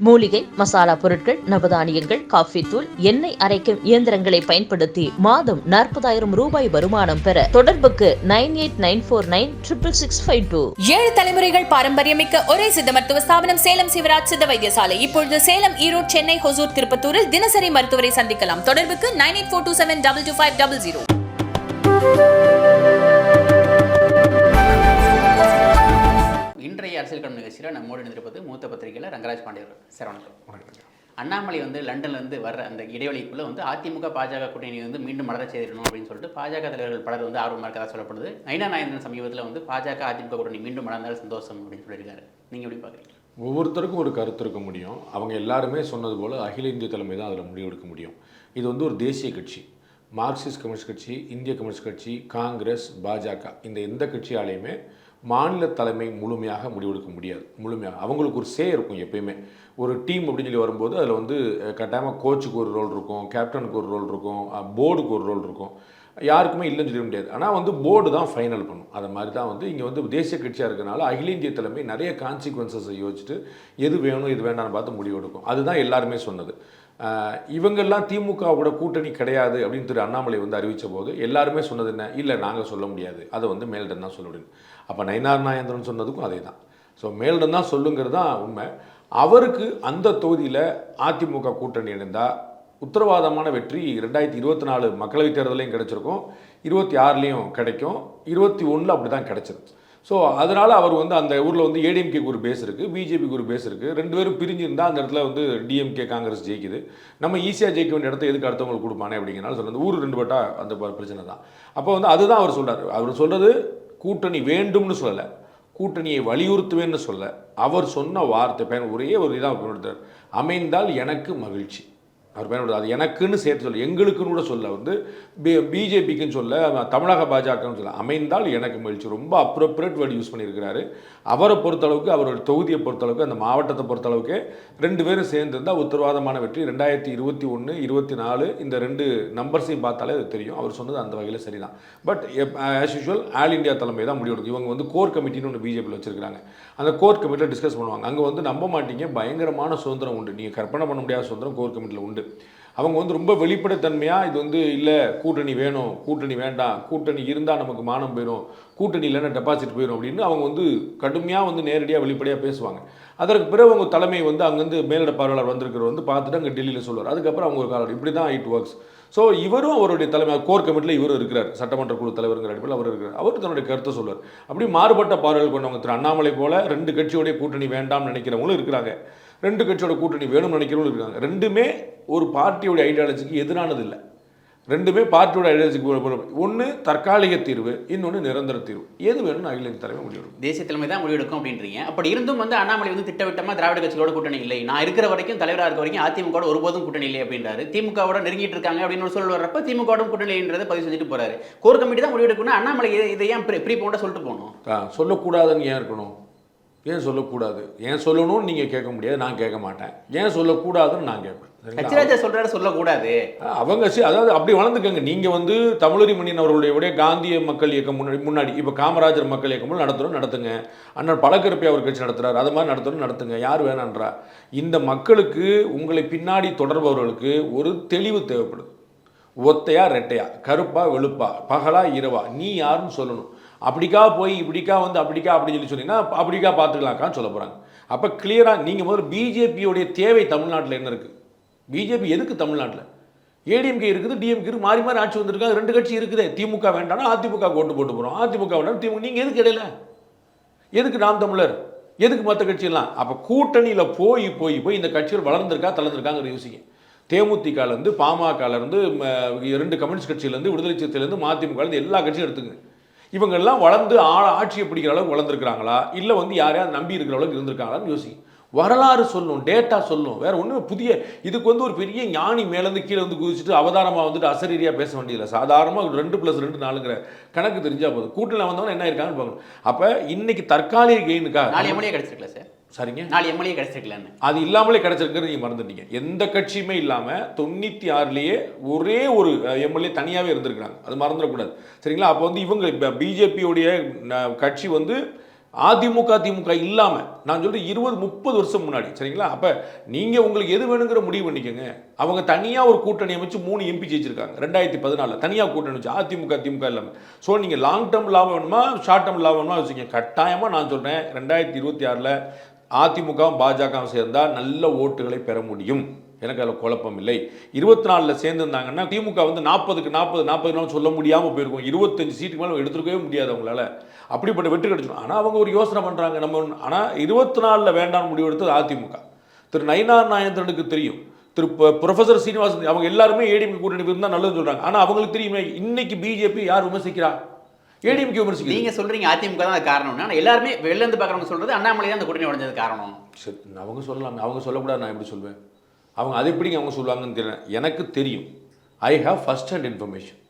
மூலிகை மசாலா பொருட்கள் நவதானியங்கள் காஃபி தூள் எண்ணெய் அரைக்கும் இயந்திரங்களை பயன்படுத்தி மாதம் நாற்பதாயிரம் ரூபாய் வருமானம் பெற தொடர்புக்கு nine eight nine four nine triple six five two. ஏழு தலைமுறைகள் பாரம்பரியமிக்க ஒரே சித்த மருத்துவ ஸ்தாபனம் சேலம் சிவராஜ் சித்த வைத்தியசாலை இப்பொழுது சேலம் ஈரோடு சென்னை ஹொசூர் திருப்பத்தூரில் தினசரி மருத்துவரை சந்திக்கலாம். தொடர்புக்கு nine eight four two seven double two five double zero. இன்றைய அரசியல் களம் நிகழ்ச்சியில் நம்மோடு இணைந்திருப்பது மூத்த பத்திரிகையில் ரங்கராஜ் பாண்டியர் சார் வணக்கம். அண்ணாமலை வந்து லண்டன்ல இருந்து வர்ற அந்த இடைவெளிக்குள்ள வந்து அதிமுக பாஜக கூட்டணி வந்து மீண்டும் மலர செய்திடணும் அப்படின்னு சொல்லிட்டு பாஜக தலைவர்கள் பலர் வந்து ஆர்வமாக இருக்கதா சொல்லப்படுது. நைனா நாயந்திரன் சமீபத்தில் வந்து பாஜக அதிமுக கூட்டணி மீண்டும் மலர்ந்தால் சந்தோஷம் அப்படின்னு சொல்லியிருக்காரு. நீங்க எப்படி பாக்குறீங்க ஒவ்வொருத்தருக்கும் ஒரு கருத்து இருக்க முடியும். அவங்க எல்லாருமே சொன்னது போல் அகில இந்திய தலைமை தான் அதில் முடிவெடுக்க முடியும். இது வந்து ஒரு தேசிய கட்சி. மார்க்சிஸ்ட் கம்யூனிஸ்ட் கட்சி இந்திய கம்யூனிஸ்ட் கட்சி காங்கிரஸ் பாஜக இந்த எந்த கட்சியாலையுமே மாநில தலைமை முழுமையாக முடிவெடுக்க முடியாது. முழுமையாக. அவங்களுக்கு ஒரு சே இருக்கும் எப்பயுமே. ஒரு டீம் அப்படின்னு சொல்லி வரும்போது அதில் வந்து கட்டாயமாக கோச்சுக்கு ஒரு ரோல் இருக்கும் கேப்டனுக்கு ஒரு ரோல் இருக்கும் போர்டுக்கு ஒரு ரோல் இருக்கும். யாருக்குமே இல்லைன்னு சொல்ல முடியாது. ஆனால் வந்து போர்டு தான் ஃபைனல் பண்ணும். அது மாதிரி தான் வந்து இங்கே வந்து தேசிய கட்சியாக இருக்கிறனால அகில இந்திய தலைமை நிறைய கான்சிக்வன்சஸை யோசிச்சுட்டு எது வேணும் இது வேண்டாம்னு பார்த்து முடிவெடுக்கும் அதுதான் எல்லாருமே சொன்னது. இவங்கெல்லாம் திமுகவோட கூட்டணி கிடையாது அப்படின்னு திரு அண்ணாமலை வந்து அறிவித்த போது எல்லாருமே சொன்னது என்ன? இல்லை நாங்கள் சொல்ல முடியாது. அதை வந்து மேல்டன் தான் சொல்ல முடியும் அப்போ நயினார் நாயந்திரன் சொன்னதுக்கும் அதே தான் ஸோ மேலிடம் தான் சொல்லுங்கிறது தான் உண்மை. அவருக்கு அந்த தொகுதியில் அதிமுக கூட்டணி இணைந்தால் உத்தரவாதமான வெற்றி ரெண்டாயிரத்தி இருபத்தி நாலு மக்களவைத் தேர்தலையும் கிடைச்சிருக்கும். இருபத்தி ஆறுலேயும் கிடைக்கும். இருபத்தி ஒன்றில் அப்படி தான் கிடைச்சது ஸோ அதனால் அவர் வந்து அந்த ஊரில் வந்து ஏடிஎம்கேக்கு ஒரு பேஸ் இருக்குது பிஜேபிக்கு ஒரு பேஸ் இருக்குது ரெண்டு பேரும் பிரிஞ்சிருந்தால் அந்த இடத்துல வந்து டிஎம்கே காங்கிரஸ் ஜெயிக்குது. நம்ம ஈஸியாக ஜெயிக்க வேண்டிய இடத்த எதுக்கு அடுத்தவங்களுக்கு கொடுப்பானே அப்படிங்கிறனால சொல்கிறது ஊர் ரெண்டு பட்டா அந்த பிரச்சனை தான் அப்போ வந்து அதுதான் அவர் சொல்கிறார் அவர் சொல்கிறது கூட்டணி வேண்டும்னு சொல்லலை. கூட்டணியை வலியுறுத்துவேன்னு சொல்ல அவர் சொன்ன வார்த்தை பயன் ஒரே ஒரு இதாக பயன்படுத்தார் அமைந்தால் எனக்கு மகிழ்ச்சி. அவர் பயன்படுத்த அது எனக்குன்னு சேர்த்து சொல்ல எங்களுக்குன்னு கூட சொல்ல வந்து பி பிஜேபிக்குன்னு சொல்ல தமிழக பாஜகன்னு சொல்ல அமைந்தால் எனக்கு மகிழ்ச்சி. ரொம்ப அப்ரோப்ரியேட் வேர்டு யூஸ் பண்ணியிருக்கிறாரு. அவரை பொறுத்தளவுக்கு அவரோட தொகுதியை பொறுத்தளவுக்கு அந்த மாவட்டத்தை பொறுத்தளவுக்கு ரெண்டு பேரும் சேர்ந்திருந்தால் உத்தரவாதமான வெற்றி. ரெண்டாயிரத்தி இருபத்தி ஒன்று இருபத்தி நாலு இந்த ரெண்டு நம்பர்ஸையும் பார்த்தாலே அது தெரியும். அவர் சொன்னது அந்த வகையில் சரிதான். But as usual all India தலைமை தான் முடிவெடுக்கும். இவங்க வந்து கோர் கமிட்டின்னு ஒன்று பிஜேபியில் வச்சிருக்காங்க அந்த கோர் கமிட்டியில் டிஸ்கஸ் பண்ணுவாங்க. அங்கே வந்து நம்ப மாட்டீங்க. பயங்கரமான சுதந்திரம் உண்டு. நீங்கள் கற்பனை பண்ண முடியாத சுதந்திரம் கோர் கமிட்டியில் உண்டு. அவங்க வந்து ரொம்ப வெளிப்படைத்தன்மையாக இது வந்து இல்லை கூட்டணி வேணும் கூட்டணி வேண்டாம் கூட்டணி இருந்தால் நமக்கு மானம் போயிடும் கூட்டணி இல்லைன்னா டெபாசிட் போயிடும் அப்படின்னு அவங்க வந்து கடுமையாக வந்து நேரடியாக வெளிப்படையாக பேசுவாங்க. அதற்கு பிறகு அவங்க தலைமை வந்து அங்கேருந்து மேலிட பார்வையாளர் வந்திருக்கிறவர் வந்து பார்த்துட்டு அங்கே டெல்லியில் சொல்லுவார். அதுக்கப்புறம் அவங்க ஒரு காலம் இப்படி தான் இட் ஒர்க்ஸ் ஸோ இவரும் அவருடைய தலைமை கோர் கமிட்டியில் இவரும் இருக்கிறார். சட்டமன்ற குழு தலைவருங்கிற அடிப்படையில் அவர் இருக்கிறார். அவர் தன்னுடைய கருத்தை சொல்வார் அப்படி மாறுபட்ட பார்வைகள் கொண்டவங்க திரு அண்ணாமலை போல ரெண்டு கட்சியோடைய கூட்டணி வேண்டாம்னு நினைக்கிறவங்களும் இருக்கிறாங்க. ரெண்டு கட்சியோட கூட்டணி வேணும்னு நினைக்கிறவங்களும் இருக்காங்க. ரெண்டுமே ஒரு பார்ட்டியோட ஐடியாலஜிக்கு எதிரானது இல்லை ரெண்டுமே பார்ட்டியோட ஐடியாலஜிக்கு ஒன்று தற்காலிக தீர்வு இன்னொன்று நிரந்தர தீர்வு. எது வேணும்னு அகில இந்திய தலைமை முடிவெடுக்கும் தேசிய தலைமை தான் முடிவெடுக்கும் அப்படின்றீங்க. அப்படி இருந்தும் வந்து அண்ணாமலை வந்து திட்டவட்டமா திராவிட கட்சிகளோட கூட்டணி இல்லை. நான் இருக்கிற வரைக்கும் தலைவராக இருக்க வரைக்கும் அதிமுக ஒருபோதும் கூட்டணி இல்லை அப்படின்றாரு. திமுகவோட நெருங்கிட்டு இருக்காங்க அப்படின்னு ஒரு சொல் வர்றப்ப திமுக கூட்டணின்றதை பதிவு செஞ்சுட்டு போறாரு. கோர் கமிட்டி தான் முடிவெடுக்கணும் அண்ணாமலை இதை- ஏன் ப்ரீ பவுண்டா சொல்லிட்டு போகணும். சொல்லக்கூடாதுன்னு ஏன் இருக்கணும்? ஏன் சொல்லக்கூடாது? ஏன் சொல்லணும்னு நீங்கள் கேட்க முடியாது நான் கேட்க மாட்டேன். ஏன் சொல்லக்கூடாதுன்னு நான் கேட்பேன்? கச்சிராஜா சொல்றாரு சொல்லக்கூடாது. அவங்க சி அதாவது அப்படி வளர்ந்துக்கங்க. நீங்கள் வந்து தமிழறி மணியன் அவர்களுடைய காந்திய மக்கள் இயக்கம் முன்னாடி முன்னாடி இப்போ காமராஜர் மக்கள் இயக்கம் நடத்துகிறோம் நடத்துங்க. அண்ணன் பழக்கருப்பை அவர் கட்சி நடத்துறாரு அது மாதிரி நடத்துகிறோம் நடத்துங்க. யார் வேணான்றா. இந்த மக்களுக்கு உங்களை பின்னாடி தொடர்பவர்களுக்கு ஒரு தெளிவு தேவைப்படுது ஒத்தையா ரெட்டையா கருப்பா வெளுப்பா பகலா இரவா நீ யாருன்னு சொல்லணும். அப்படிக்கா போய் இப்படிக்கா வந்து அப்படிக்கா அப்படின்னு சொல்லி சொன்னீங்கன்னா அப்படிக்கா பார்த்துக்கலாக்கான்னு சொல்ல போகிறாங்க அப்போ கிளியராக நீங்கள் முதல்ல பிஜேபியோடைய தேவை தமிழ்நாட்டில் என்ன இருக்குது பிஜேபி எதுக்கு தமிழ்நாட்டில்? ஏடிஎம்கே இருக்குது டிஎம்கே இருக்குது மாறி மாறி ஆட்சி வந்திருக்காங்க ரெண்டு கட்சி இருக்குது. திமுக வேண்டாம்னா அதிமுக ஓட்டு போட்டு போகிறோம் அதிமுக வேண்டாம் திமுக நீங்கள் எதுக்கு இடையில? எதுக்கு நாம் தமிழர்? எதுக்கு மற்ற கட்சியெல்லாம் அப்போ கூட்டணியில் போய் போய் போய் இந்த கட்சிகள் வளர்ந்துருக்கா தளர்ந்துருக்காங்கிற யோசிங்க. தேமுதிகலேருந்து பாமகலேருந்து ரெண்டு கம்யூனிஸ்ட் கட்சியிலேருந்து விடுதலை சிறுத்தையிலேருந்து மதிமுகலேருந்து எல்லா கட்சியும் எடுத்துங்க இவங்கெல்லாம் வளர்ந்து ஆ ஆட்சியை பிடிக்கிற அளவுக்கு வளர்ந்துருக்காங்களா இல்லை வந்து யாரையாவது நம்பி இருக்கிற அளவுக்கு இருந்திருக்காங்களான்னு யோசிக்கும் வரலாறு சொல்லும் டேட்டா சொல்லும். வேற ஒன்றும் புதிய இதுக்கு வந்து ஒரு பெரிய ஞானி மேலேருந்து கீழே வந்து குதிச்சுட்டு அவதாரமாக வந்துட்டு அசரீரியாக பேச வேண்டியதில்லை. சாதாரணமாக ரெண்டு ப்ளஸ் ரெண்டு நாலுங்கிற கணக்கு தெரிஞ்சால் போதும். கூட்டில் வந்தவங்க என்ன இருக்காங்கன்னு பார்க்கணும். அப்போ இன்னைக்கு தற்காலிக கெயினுக்காக நாலு எம்எல்ஏ கிடச்சிருக்கல சார்? சரிங்க. நாலு எம்எல்ஏ கிடைச்சிருக்கலன்னு. அது இல்லாமலே கிடைச்சிருக்கிறது நீங்கள் மறந்துட்டீங்க. எந்த கட்சியுமே இல்லாமல் தொண்ணூற்றி ஆறுலேயே ஒரே ஒரு எம்எல்ஏ தனியாகவே இருந்திருக்கிறாங்க. அது மறந்துடக்கூடாது. சரிங்களா? அப்போ வந்து இவங்க இப்போ பிஜேபியோடைய கட்சி வந்து அதிமுக திமுக இல்லாம நான் சொல்றேன் இருபது முப்பது வருஷம் முன்னாடி சரிங்களா? அப்ப நீங்க உங்களுக்கு எது வேணுங்கிற முடிவு பண்ணிக்கோங்க. அவங்க தனியா ஒரு கூட்டணி அமைச்சு மூணு எம்பி ஜெயிச்சிருக்காங்க. ரெண்டாயிரத்தி பதினாலில் தனியா கூட்டணி வச்சு அதிமுக திமுக இல்லாம. ஸோ நீங்க லாங் டேர்ம் லாபம் வேணுமா ஷார்ட் டேர்ம் லாபம் வேணுமா வச்சுக்கோங்க கட்டாயமா நான் சொல்றேன் ரெண்டாயிரத்தி இருபத்தி ஆறில் அதிமுகவும் பாஜகவும் சேர்ந்தால் நல்ல ஓட்டுகளை பெற முடியும். எனக்கு அதில் குழப்பம் இல்லை. இருபத்தி நாலில் சேர்ந்துருந்தாங்கன்னா திமுக வந்து நாற்பதுக்கு நாற்பது நாற்பது நாள் சொல்ல முடியாமல் போயிருக்கும். இருபத்தஞ்சு சீட்டுக்கு மேலே எடுத்துருக்கவே முடியாது அவங்களால. அப்படிப்பட்ட வெற்றி கிடைச்சிடும். ஆனால் அவங்க ஒரு யோசனை பண்ணுறாங்க நம்ம ஆனால் இருபத்தி நாலில் வேண்டாம் முடிவு எடுத்தது அதிமுக. திரு நயினார் நாயந்திரனுக்கு தெரியும். திரு ப- ப்ரொஃபசர் சீனிவாசன் அவங்க எல்லாருமே ஏடிஎம் கூட்டணி இருந்தால் நல்லதுன்னு சொல்கிறாங்க ஆனால் அவங்களுக்கு தெரியுமே இன்னைக்கு பிஜேபி யார் விமர்சிக்கிறா? ஏடிஎம்கே விமர்சிக்கிறீங்க நீங்க சொல்றீங்க அதிமுக தான் அது காரணம்னா. ஆனா எல்லாருமே வெளில இருந்து பார்க்கறவங்க சொல்றது அண்ணாமலை தான் அந்த கூட்டணி உடஞ்சது காரணம். சரி அவங்க சொல்லலாமே. அவங்க சொல்லக்கூடாது நான் எப்படி சொல்வேன்? அவங்க அது எப்படிங்க அவங்க சொல்லுவாங்கன்னு தெரியல. எனக்கு தெரியும். I have first hand information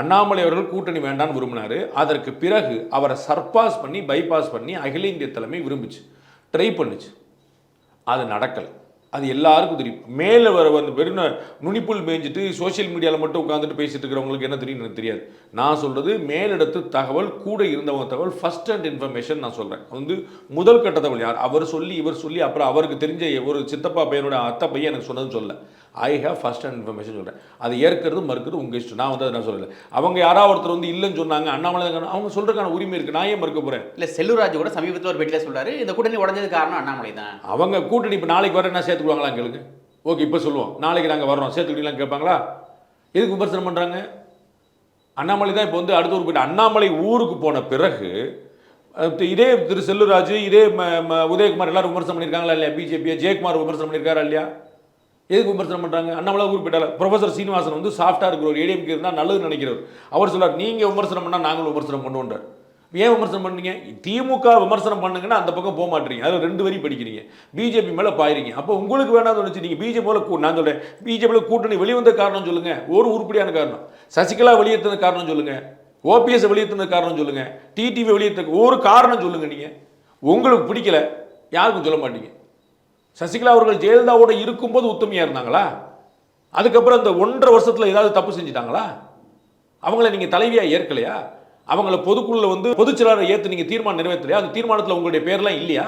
Annamalai அவர்கள் கூட்டணி வேண்டான்னு விரும்பினாரு. அதற்கு பிறகு அவரை சர்பாஸ் பண்ணி பைபாஸ் பண்ணி அகில இந்திய தலைமை விரும்பிச்சு. ட்ரை பண்ணுச்சு. அது நடக்கலை. அது எல்லாருக்கும் தெரியும். மேலே வர வந்து வெறும் நுனிப்புல் மேய்ஞ்சிட்டு சோஷியல் மீடியாவில் மட்டும் உட்காந்துட்டு பேசிட்டு இருக்கிறவங்களுக்கு என்ன தெரியும் எனக்கு தெரியாது. நான் சொல்கிறது மேலிடத்து தகவல் கூட இருந்தவங்க தகவல் ஃபஸ்ட் ஹேண்ட் இன்ஃபர்மேஷன் நான் சொல்கிறேன் வந்து முதல் கட்ட தகவல் யார்? அவர் சொல்லி இவர் சொல்லி அப்புறம் அவருக்கு தெரிஞ்ச ஒரு சித்தப்பா பையனோட அத்தை பையன் எனக்கு சொன்னதுன்னு சொல்ல. I have first hand information சொல்கிறேன் அது ஏற்கிறது மறுக்கிறது உங்கள் இஷ்டம். நான் வந்து அதை நான் சொல்லலை. அவங்க யாராவது ஒருத்தர் வந்து இல்லைன்னு சொன்னாங்க அண்ணாமலை தான் அவங்க சொல்கிறதுக்கான உரிமை இருக்குது நான் ஏன் மறுக்க போகிறேன் இல்ல செல்லூராஜ் கூட சமீபத்தில் ஒரு பேட்டியில சொல்றாரு இந்த கூட்டணி உடஞ்சது காரணம் அண்ணாமலை தான். அவங்க கூட்டணி இப்போ நாளைக்கு வர என்ன சேர்த்துக்குவாங்களா கேளுங்க ஓகே இப்போ சொல்லுவோம். நாளைக்கு நாங்கள் வர்றோம். சேர்த்துக்கிட்டீங்களா கேட்பாங்களா? எதுக்கு விமர்சனம் பண்ணுறாங்க அண்ணாமலை தான் இப்போ வந்து அடுத்த ஊருக்கு போயிட்டு அண்ணாமலை ஊருக்கு போன பிறகு இதே திரு செல்லூராஜ் இதே உதயகுமார் எல்லாரும் விமர்சனம் பண்ணியிருக்காங்களா இல்லையா? பிஜேபியை ஜெயக்குமார் விமர்சனம் பண்ணியிருக்காரா இல்லையா? எதுக்கு விமர்சனம் பண்ணுறாங்க அண்ணாமலை ஊருக்கு போயிட்டால ப்ரொஃபசர் சீனிவாசன் வந்து சாஃப்டாக இருக்கிற ஒரு ஏடிஎம்கே இருந்தால் நல்லதுன்னு நினைக்கிறவர் அவர் சொல்கிறார் நீங்கள் விமர்சனம் பண்ணால் நாங்களும் விமர்சனம் பண்ணுவோன்றார் ஏன் விமர்சனம் பண்ணீங்க திமுக விமர்சனம் பண்ணுங்கன்னா அந்த பக்கம் போக மாட்டீங்க. அதில் ரெண்டு வரி படிக்கிறீங்க. பிஜேபி மேலே பாயிறீங்க. அப்போ உங்களுக்கு வேணாம்னு நினச்சி நீங்கள் பிஜேபி மேலே கூ நான் சொல்கிறேன் பிஜேபியில் கூட்டணி வெளிவந்த காரணம் சொல்லுங்கள் ஒரு உருப்படியான காரணம். சசிகலா வெளியேற்றின காரணம் சொல்லுங்கள் ஓபிஎஸ் வெளியேற்றின காரணம் சொல்லுங்கள் டிடிவி வெளியேற்ற ஒரு காரணம் சொல்லுங்கள் நீங்கள் உங்களுக்கு பிடிக்கல யாருக்கும் சொல்ல மாட்டீங்க. சசிகலா அவர்கள் ஜெயலலிதாவோட இருக்கும்போது உத்தமையாக இருந்தாங்களா? அதுக்கப்புறம் இந்த ஒன்றரை வருஷத்தில் ஏதாவது தப்பு செஞ்சுட்டாங்களா? அவங்கள நீங்கள் தலைவியாக ஏற்கலையா? அவங்கள பொதுக்குழுல வந்து பொதுச்செயலாளரை ஏற்று நீங்கள் தீர்மானம் நிறைவேற்றலையா? அந்த தீர்மானத்தில் உங்களுடைய பேர்லாம் இல்லையா?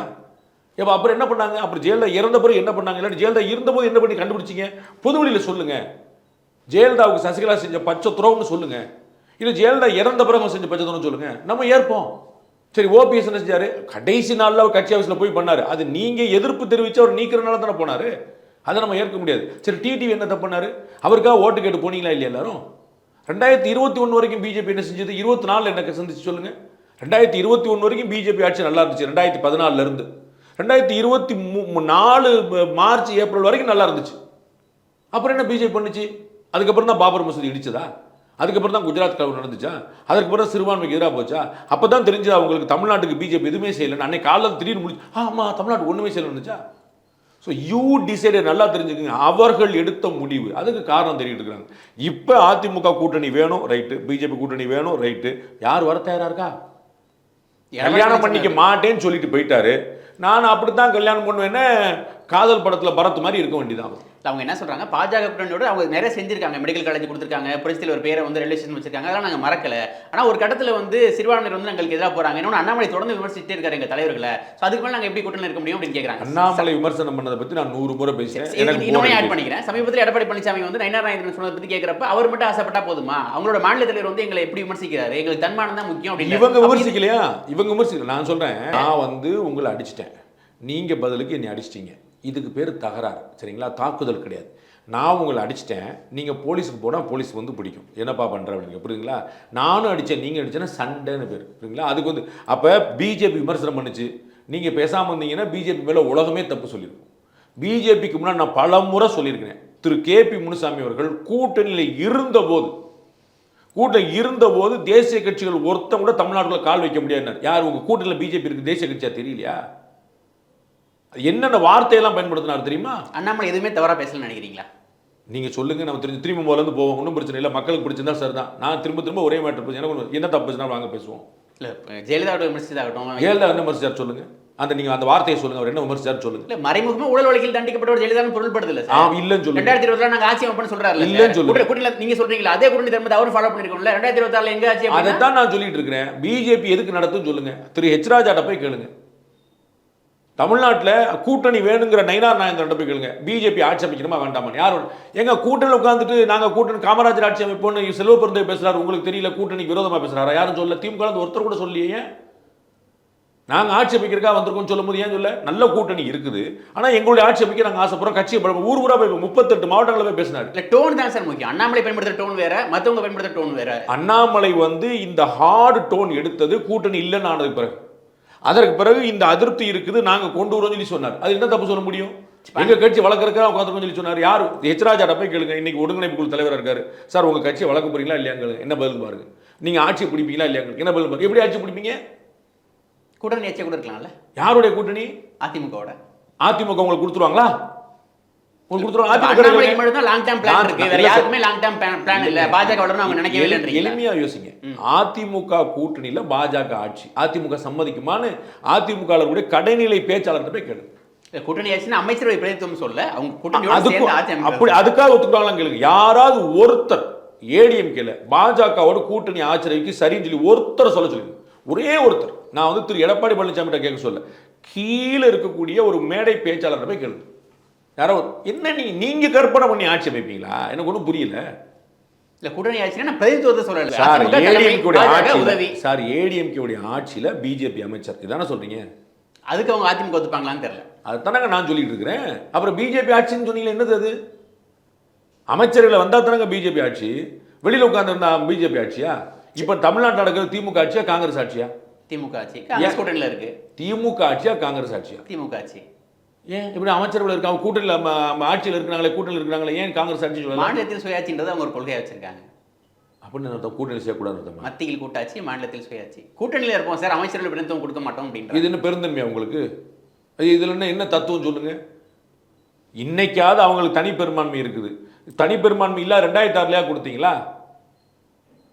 இப்போ அப்புறம் என்ன பண்ணாங்க? அப்புறம் ஜெயலலிதா இறந்த பிறகு என்ன பண்ணாங்க? இல்லாட்டி ஜெயலலிதா இருந்தபோது என்ன பண்ணி கண்டுபிடிச்சிங்க? பொதுவெளியில் சொல்லுங்கள் ஜெயலலிதாவுக்கு சசிகலா செஞ்ச பச்சை துறவுன்னு சொல்லுங்கள் இல்லை ஜெயலலிதா இறந்த பிறகு செஞ்ச பச்சை துறவுன்னு சொல்லுங்கள் நம்ம ஏற்போம். சரி ஓபிஎஸ் என்ன செஞ்சாரு? கடைசி நாளில் அவர் கட்சி ஆஃபீஸில் போய் பண்ணார். அது நீங்கள் எதிர்ப்பு தெரிவித்து அவர் நீக்கிறனால தானே போனாரு? அதை நம்ம ஏற்க முடியாது. சரி டிடிவி என்ன தப்புனாரு அவருக்காக ஓட்டு கேட்டு போனீங்களா இல்லையா எல்லாரும்? ரெண்டாயிரத்தி இருபத்தி ஒன்று வரைக்கும் பிஜேபி என்ன செஞ்சது? இருபத்தி நாலில் என்ன சந்திச்சு சொல்லுங்கள் ரெண்டாயிரத்தி இருபத்தி ஒன்று வரைக்கும் பிஜேபி ஆட்சி நல்லா இருந்துச்சு ரெண்டாயிரத்தி பதினாலுல இருந்து. ரெண்டாயிரத்தி இருபத்தி மூ நாலு மார்ச் ஏப்ரல் வரைக்கும் நல்லா இருந்துச்சு. அப்புறம் என்ன பிஜேபி பண்ணுச்சு? அதுக்கப்புறம் தான் பாபர் மசூதி இடிச்சதா? அதுக்கப்புறம் தான் குஜராத் கலவரம் நடந்துச்சா? அதுக்கப்புறம் சிறுபான்மைக்கு எதிராக போச்சா? அப்போ தான் தெரிஞ்சது அவங்களுக்கு தமிழ்நாட்டுக்கு பிஜேபி எதுவுமே செய்யலைன்னு? அன்னைக்கு காலையில் திடீர்னு முடிச்சு ஆமாம் தமிழ்நாட்டுக்கு ஒன்றுமே செய்யலை இருந்துச்சா ஸோ யூ டிசைடட் நல்லா தெரிஞ்சுக்கங்க. அவர்கள் எடுத்த முடிவு. அதுக்கு காரணம் தெரிவிட்டு இருக்காங்க. இப்போ அதிமுக கூட்டணி வேணும் ரைட்டு பிஜேபி கூட்டணி வேணும் ரைட்டு யார் வர தயாரா இருக்கா? கல்யாணம் பண்ணிக்க மாட்டேன்னு சொல்லிட்டு போயிட்டாரு. நான் அப்படித்தான் கல்யாணம் பண்ணுவேன்னு காதல் படத்துல பரத் மாதிரி இருக்க வேண்டியதான் அவங்க என்ன சொல்றாங்க? பாஜக கூட்டணியோட அவங்க நிறைய செஞ்சிருக்காங்க. மெடிக்கல் காலேஜ் கொடுத்துருக்காங்க. புரட்சியில் ஒரு பேரை வந்து ரயில்வே ஸ்டேஷன் வச்சிருக்காங்க. அதெல்லாம் நாங்க மறக்கல. ஆனா ஒரு கட்டத்துல வந்து சிறுபான்மையினர் வந்து எங்களுக்கு எதிராக போறாங்க. இன்னொன்று அண்ணாமலை தொடர்ந்து விமர்சிச்சிட்டே இருக்காரு எங்க தலைவர்களை. ஸோ அதுக்கு மேல நாங்க எப்படி கூட்டணி இருக்க முடியும் அப்படின்னு கேட்கறாங்க அண்ணாமலை விமர்சனம் பண்ணதை பத்தி நான் நூறு முறை இன்னொன்னு bore ஆட். பண்ணிக்கிறேன். சமீபத்தில் எடப்பாடி பழனிசாமி வந்து நயினார் நாயந்திரன் சொன்னதை பத்தி கேட்கறப்ப அவர் மட்டும் ஆசைப்பட்டா போதுமா? அவங்களோட மாநில தலைவர் வந்து எங்களை எப்படி விமர்சிக்கிறாரு? எங்களுக்கு தன்மானம் தான் முக்கியம் அப்படின்னு. இவங்க விமர்சிக்கலையா? இவங்க விமர்சிக்கல. நான் சொல்றேன் நான் வந்து உங்களை அடிச்சிட்டேன். நீங்க பதிலுக்கு என்னை அடிச்சிட்டீங்க. இதுக்கு பேர் தகராறு. சரிங்களா? தாக்குதல் கிடையாது. நான் உங்களை அடிச்சிட்டேன். நீங்கள் போலீஸுக்கு போனால் போலீஸ் வந்து பிடிக்கும். என்னப்பா பண்ணுற அப்படிங்க புரியுதுங்களா? நானும் அடித்தேன் நீங்கள் அடித்தேன்னா சண்டைன்னு பேர். புரியுங்களா அதுக்கு வந்து அப்போ பிஜேபி விமர்சனம் பண்ணுச்சு. நீங்கள் பேசாமல் இருந்தீங்கன்னா பிஜேபி மேலே உலகமே தப்பு சொல்லியிருக்கும் பிஜேபிக்கு முன்னாடி நான் பல முறை சொல்லியிருக்கிறேன். திரு கே பி முனுசாமி அவர்கள் கூட்டணியில் இருந்தபோது கூட்டம் இருந்தபோது தேசிய கட்சிகள் ஒருத்தன் கூட தமிழ்நாட்டில் கால் வைக்க முடியாது யார்? உங்கள் கூட்டணியில் பிஜேபி இருக்குது தேசிய கட்சியாக தெரியலையா? என்னென்ன வார்த்தையெல்லாம் பயன்படுத்தினார் தெரியுமா? அண்ணாமலை எதுவுமே தவறா பேசலன்னு நினைக்கிறீங்களா? நீங்க சொல்லுங்க நம்ம திரும்பி திரும்பி முதல்ல இருந்து போவோம் ஒன்றும் பிரச்சனை இல்லை. மக்களுக்கு பிடிச்சிருந்தா சார் தான் நான் திரும்ப திரும்ப ஒரே மேட்டர் எனக்கு என்ன தப்பு பேசினாலும் வாங்க பேசுவோம். இல்ல ஜெயலலிதாவோட விமர்சிதாகட்டும் ஜெயலலிதா என்ன மறுச்சார் சொல்லுங்க. அந்த நீங்க அந்த வார்த்தையை சொல்லுங்க அவர் என்ன விமர்சிச்சாரு சொல்லுங்க. இல்ல மறைமுகமா ஊழல் வழக்கில் தண்டிக்கப்பட்டவர் ஜெயலலிதா பொருள்படுது இல்ல சார். இல்லைன்னு சொல்லுங்க. ரெண்டாயிரத்தி இருபத்தி நாங்க ஆட்சி அமைப்போம்னு சொல்றாரு இல்லைன்னு சொல்லுங்க. கூட்டணி நீங்க சொல்றீங்களா? அதே கூட்டணி தர்மத்தை அவரும் ஃபாலோ பண்ணிருக்கோம்ல ரெண்டாயிரத்தி இருபத்தி ஆறுல எங்க ஆட்சி அப்படின்னா? அதைத்தான் நான் சொல்லிட்டு இருக்கிறேன். பிஜேபி எதுக்கு நடத்தும் சொல்லுங்க. திரு ஹெச் ராஜாட்ட போய் கேளுங்க. தமிழ்நாட்டில் கூட்டணி வேணுங்கிற நயினார் நாயந்திரன் போய் கேளுங்க. பிஜேபி ஆட்சி அமைக்கணுமா வேண்டாமா? யார் வேணும்? எங்க கூட்டணியில் உட்காந்துட்டு நாங்க கூட்டணி காமராஜர் ஆட்சி அமைப்போம்னு செல்வ பிறந்தே பேசுறாரு உங்களுக்கு தெரியல கூட்டணிக்கு விரோதமா பேசுறாரா? யாரும் சொல்ல திமுக ஒருத்தர் கூட சொல்லியே நாங்க ஆட்சி அமைக்கிறதுக்காக வந்திருக்கோம் சொல்லும் போது ஏன் சொல்ல? நல்ல கூட்டணி இருக்குது. ஆனா எங்களுடைய ஆட்சி அமைக்க நாங்க ஆசைப்படுறோம். கட்சி ஊர் ஊரா போய் முப்பத்தெட்டு மாவட்டங்களில் போய் பேசினாரு. இல்ல டோன் தான் சார் முக்கியம். அண்ணாமலை பயன்படுத்துற டோன் வேற மத்தவங்க பயன்படுத்துற டோன் வேற. அண்ணாமலை வந்து இந்த ஹார்டு டோன் எடுத்தது கூட்டணி இல்லைன்னு ஆனதுக்கு பிறகு. அதற்கு பிறகு இந்த அதிருப்தி இருக்குது நாங்க கொண்டு வரோம்னு சொல்லி சொன்னார். அது என்ன தப்பு சொல்ல முடியும்? எங்க கட்சி வளர்க்கறதுக்காக உட்காந்துருக்கோம் சொல்லி சொன்னார். யார்? ஹெச்ராஜாட்ட போய் கேளுங்க. இன்னைக்கு ஒருங்கிணைப்பு குழு தலைவர் இருக்காரு. சார் உங்க கட்சியை வளர்க்க போறீங்களா இல்லையா கேளுங்க. என்ன பதில் பாருங்க. நீங்க ஆட்சி பிடிப்பீங்களா இல்லையா கேளுங்க. என்ன பதில் பாருங்க. எப்படி ஆட்சி பிடிப்பீங்க? கூட்டணி ஆட்சியை கூட இருக்கலாம்ல. யாருடைய கூட்டணி? அதிமுகவோட. அதிமுக உங்களுக்கு கொடுத்துருவாங்களா? அதிமுக கூட்டணியில பாஜக ஆட்சி. அதிமுக சம்மதிக்குமான்னு அதிமுக கூட கடைநிலை பேச்சாளர்கிட்ட போய் கேளு. கூட்டணி ஆட்சின்னு அமைச்சரவை பிரதித்துவம் சொல்ல. அவங்க ஆட்சி அப்படி. அதுக்காக ஒத்துக்குவாங்களான்னு கேளுங்க. யாராவது ஒருத்தர் ஏடிஎம்கேல பாஜகவோட கூட்டணி ஆச்சரிக்கு சரின்னு சொல்லி ஒருத்தர் சொல்ல சொல்லுங்க ஒரே ஒருத்தர். நான் வந்து திரு. எடப்பாடி பழனிசாமி கேட்க சொல்ல. கீழே இருக்கக்கூடிய ஒரு மேடை பேச்சாளர்கிட்ட போய் கேளுங்க யாரோ என்ன நீ நீங்க கற்பனை பண்ணி ஆட்சி அமைப்பீங்களா? எனக்கு ஒன்றும் புரியல. இல்ல கூட்டணி ஆட்சினா பிரதித்துவத்தை சொல்லல சார் அதிமுக தலைமை, ஏடிஎம்கே உடைய பாஜக ஆட்சியில உதவி. சார் ஏடிஎம்கே உடைய ஆட்சியில பிஜேபி அமைச்சர். இதானே சொல்றீங்க? அதுக்கு அவங்க அதிமுக ஒத்துப்பாங்களான்னு தெரியல. அதுதானங்க நான் சொல்லிட்டு இருக்கிறேன். அப்புறம் பிஜேபி ஆட்சின்னு சொன்னீங்களே என்னது அது? அமைச்சர்களை வந்தா தானங்க பிஜேபி ஆட்சி. வெளியில உட்கார்ந்திருந்தா பிஜேபி ஆட்சியா? இப்ப தமிழ்நாட்டில் நடக்கிறது திமுக ஆட்சியா காங்கிரஸ் ஆட்சியா? திமுக ஆட்சி கூட்டணியில இருக்கு. திமுக ஆட்சியா காங்கிரஸ் ஆட்சியா? திமுக ஆட்சி. ஏன்? இப்படி அமைச்சர்கள் இருக்காங்க ம- ஆட்சியில் இருக்கிறாங்களே கூட்டணியில் இருக்கிறாங்களே ஏன் காங்கிரஸ் ஆட்சி சொல்லலாம் மாநிலத்தில் சுயாட்சின்றது அவங்க ஒரு கொள்கையா வச்சிருக்காங்க. அப்படின்னு அர்த்தம் கூட்டணி செய்யக்கூடாது அர்த்தமா மத்தியில் கூட்டாட்சி மாநிலத்தில் சுயாட்சி. கூட்டணியில இருப்போம். சார் அமைச்சர்கள் பிரதித்துவம் கொடுக்க மாட்டோம் அப்படின்ற இது என்ன பெருந்தன்மையா உங்களுக்கு? அது இதுல என்ன என்ன தத்துவம் சொல்லுங்க? இன்னைக்காவது அவங்களுக்கு தனி பெரும்பான்மை இருக்குது. தனி பெரும்பான்மை இல்ல ரெண்டாயிரத்தி ஆறுலயா கொடுத்தீங்களா?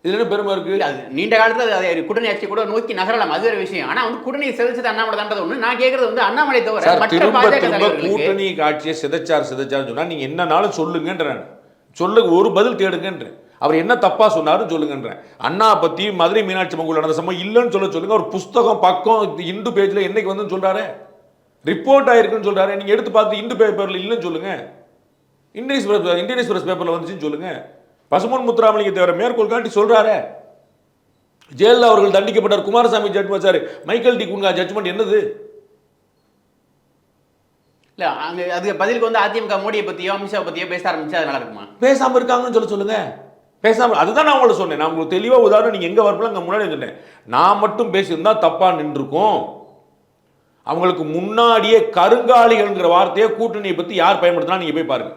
இதுல என்ன பெருமை இருக்கு? அது நீண்ட காலத்துல அது கூட்டணி ஆட்சி கூட நோக்கி நகரலாம். அது ஒரு விஷயம். ஆனா வந்து கூட்டணி சிதைச்சது அண்ணாமலை தான்றது ஒண்ணு. நான் கேக்குறது வந்து அண்ணாமலை தவிர மற்ற பாஜக கூட்டணி காட்சியை சிதைச்சார் சிதைச்சார்னு சொன்னா நீங்க என்னனாலும் சொல்லுங்கன்றேன். சொல்லுங்க ஒரு பதில் தேடுங்கன்றேன். அவர் என்ன தப்பா சொன்னாருன்னு சொல்லுங்கன்றேன். அண்ணா பத்தி மதுரை மீனாட்சி அம்மன் நடந்த சம்பவம் இல்லைன்னு சொல்ல சொல்லுங்க. ஒரு புஸ்தகம் பக்கம் இந்து பேஜ்ல என்னைக்கு வந்து சொல்றாரு? ரிப்போர்ட் ஆயிருக்குன்னு சொல்றாரு. நீங்க எடுத்து பார்த்து இந்து பேப்பர்ல இல்லைன்னு சொல்லுங்க. இந்தியன் எக்ஸ்பிரஸ் இந்தியன் எக்ஸ்பிரஸ் பேப்பர்ல வந்துச்சுன்னு சொல்லுங்க. பசுமன் முத்துராமலிங்க தேவர மேற்கோள் காட்டி சொல்றாரு. ஜெயலலிதா அவர்கள் தண்டிக்கப்பட்டார். Kumaraswamy judgement sir Michael D Cunha judgement என்னது? இல்ல அங்க அதுக்கு பதிலுக்கு வந்து அதிமுக மோடியை பத்தியோ அமித்ஷா பத்தியோ பேச ஆரம்பிச்சா அது நல்லா இருக்குமா பேசாம இருக்காங்கன்னு சொல்ல சொல்லுங்க. பேசாம அதுதான் நான் உங்களை சொன்னேன். நான் உங்களுக்கு தெளிவா உதாரணம் நீங்க எங்க வரப்பல அங்க முன்னாடி சொன்னேன். நான் மட்டும் பேசியிருந்தா தப்பா நின்றுக்கும் அவங்களுக்கு முன்னாடியே கருங்காலிகள்ங்கிற வார்த்தையை கூட்டணியை பத்தி யார் பயன்படுத்தினா நீங்க போய் பாருங்க.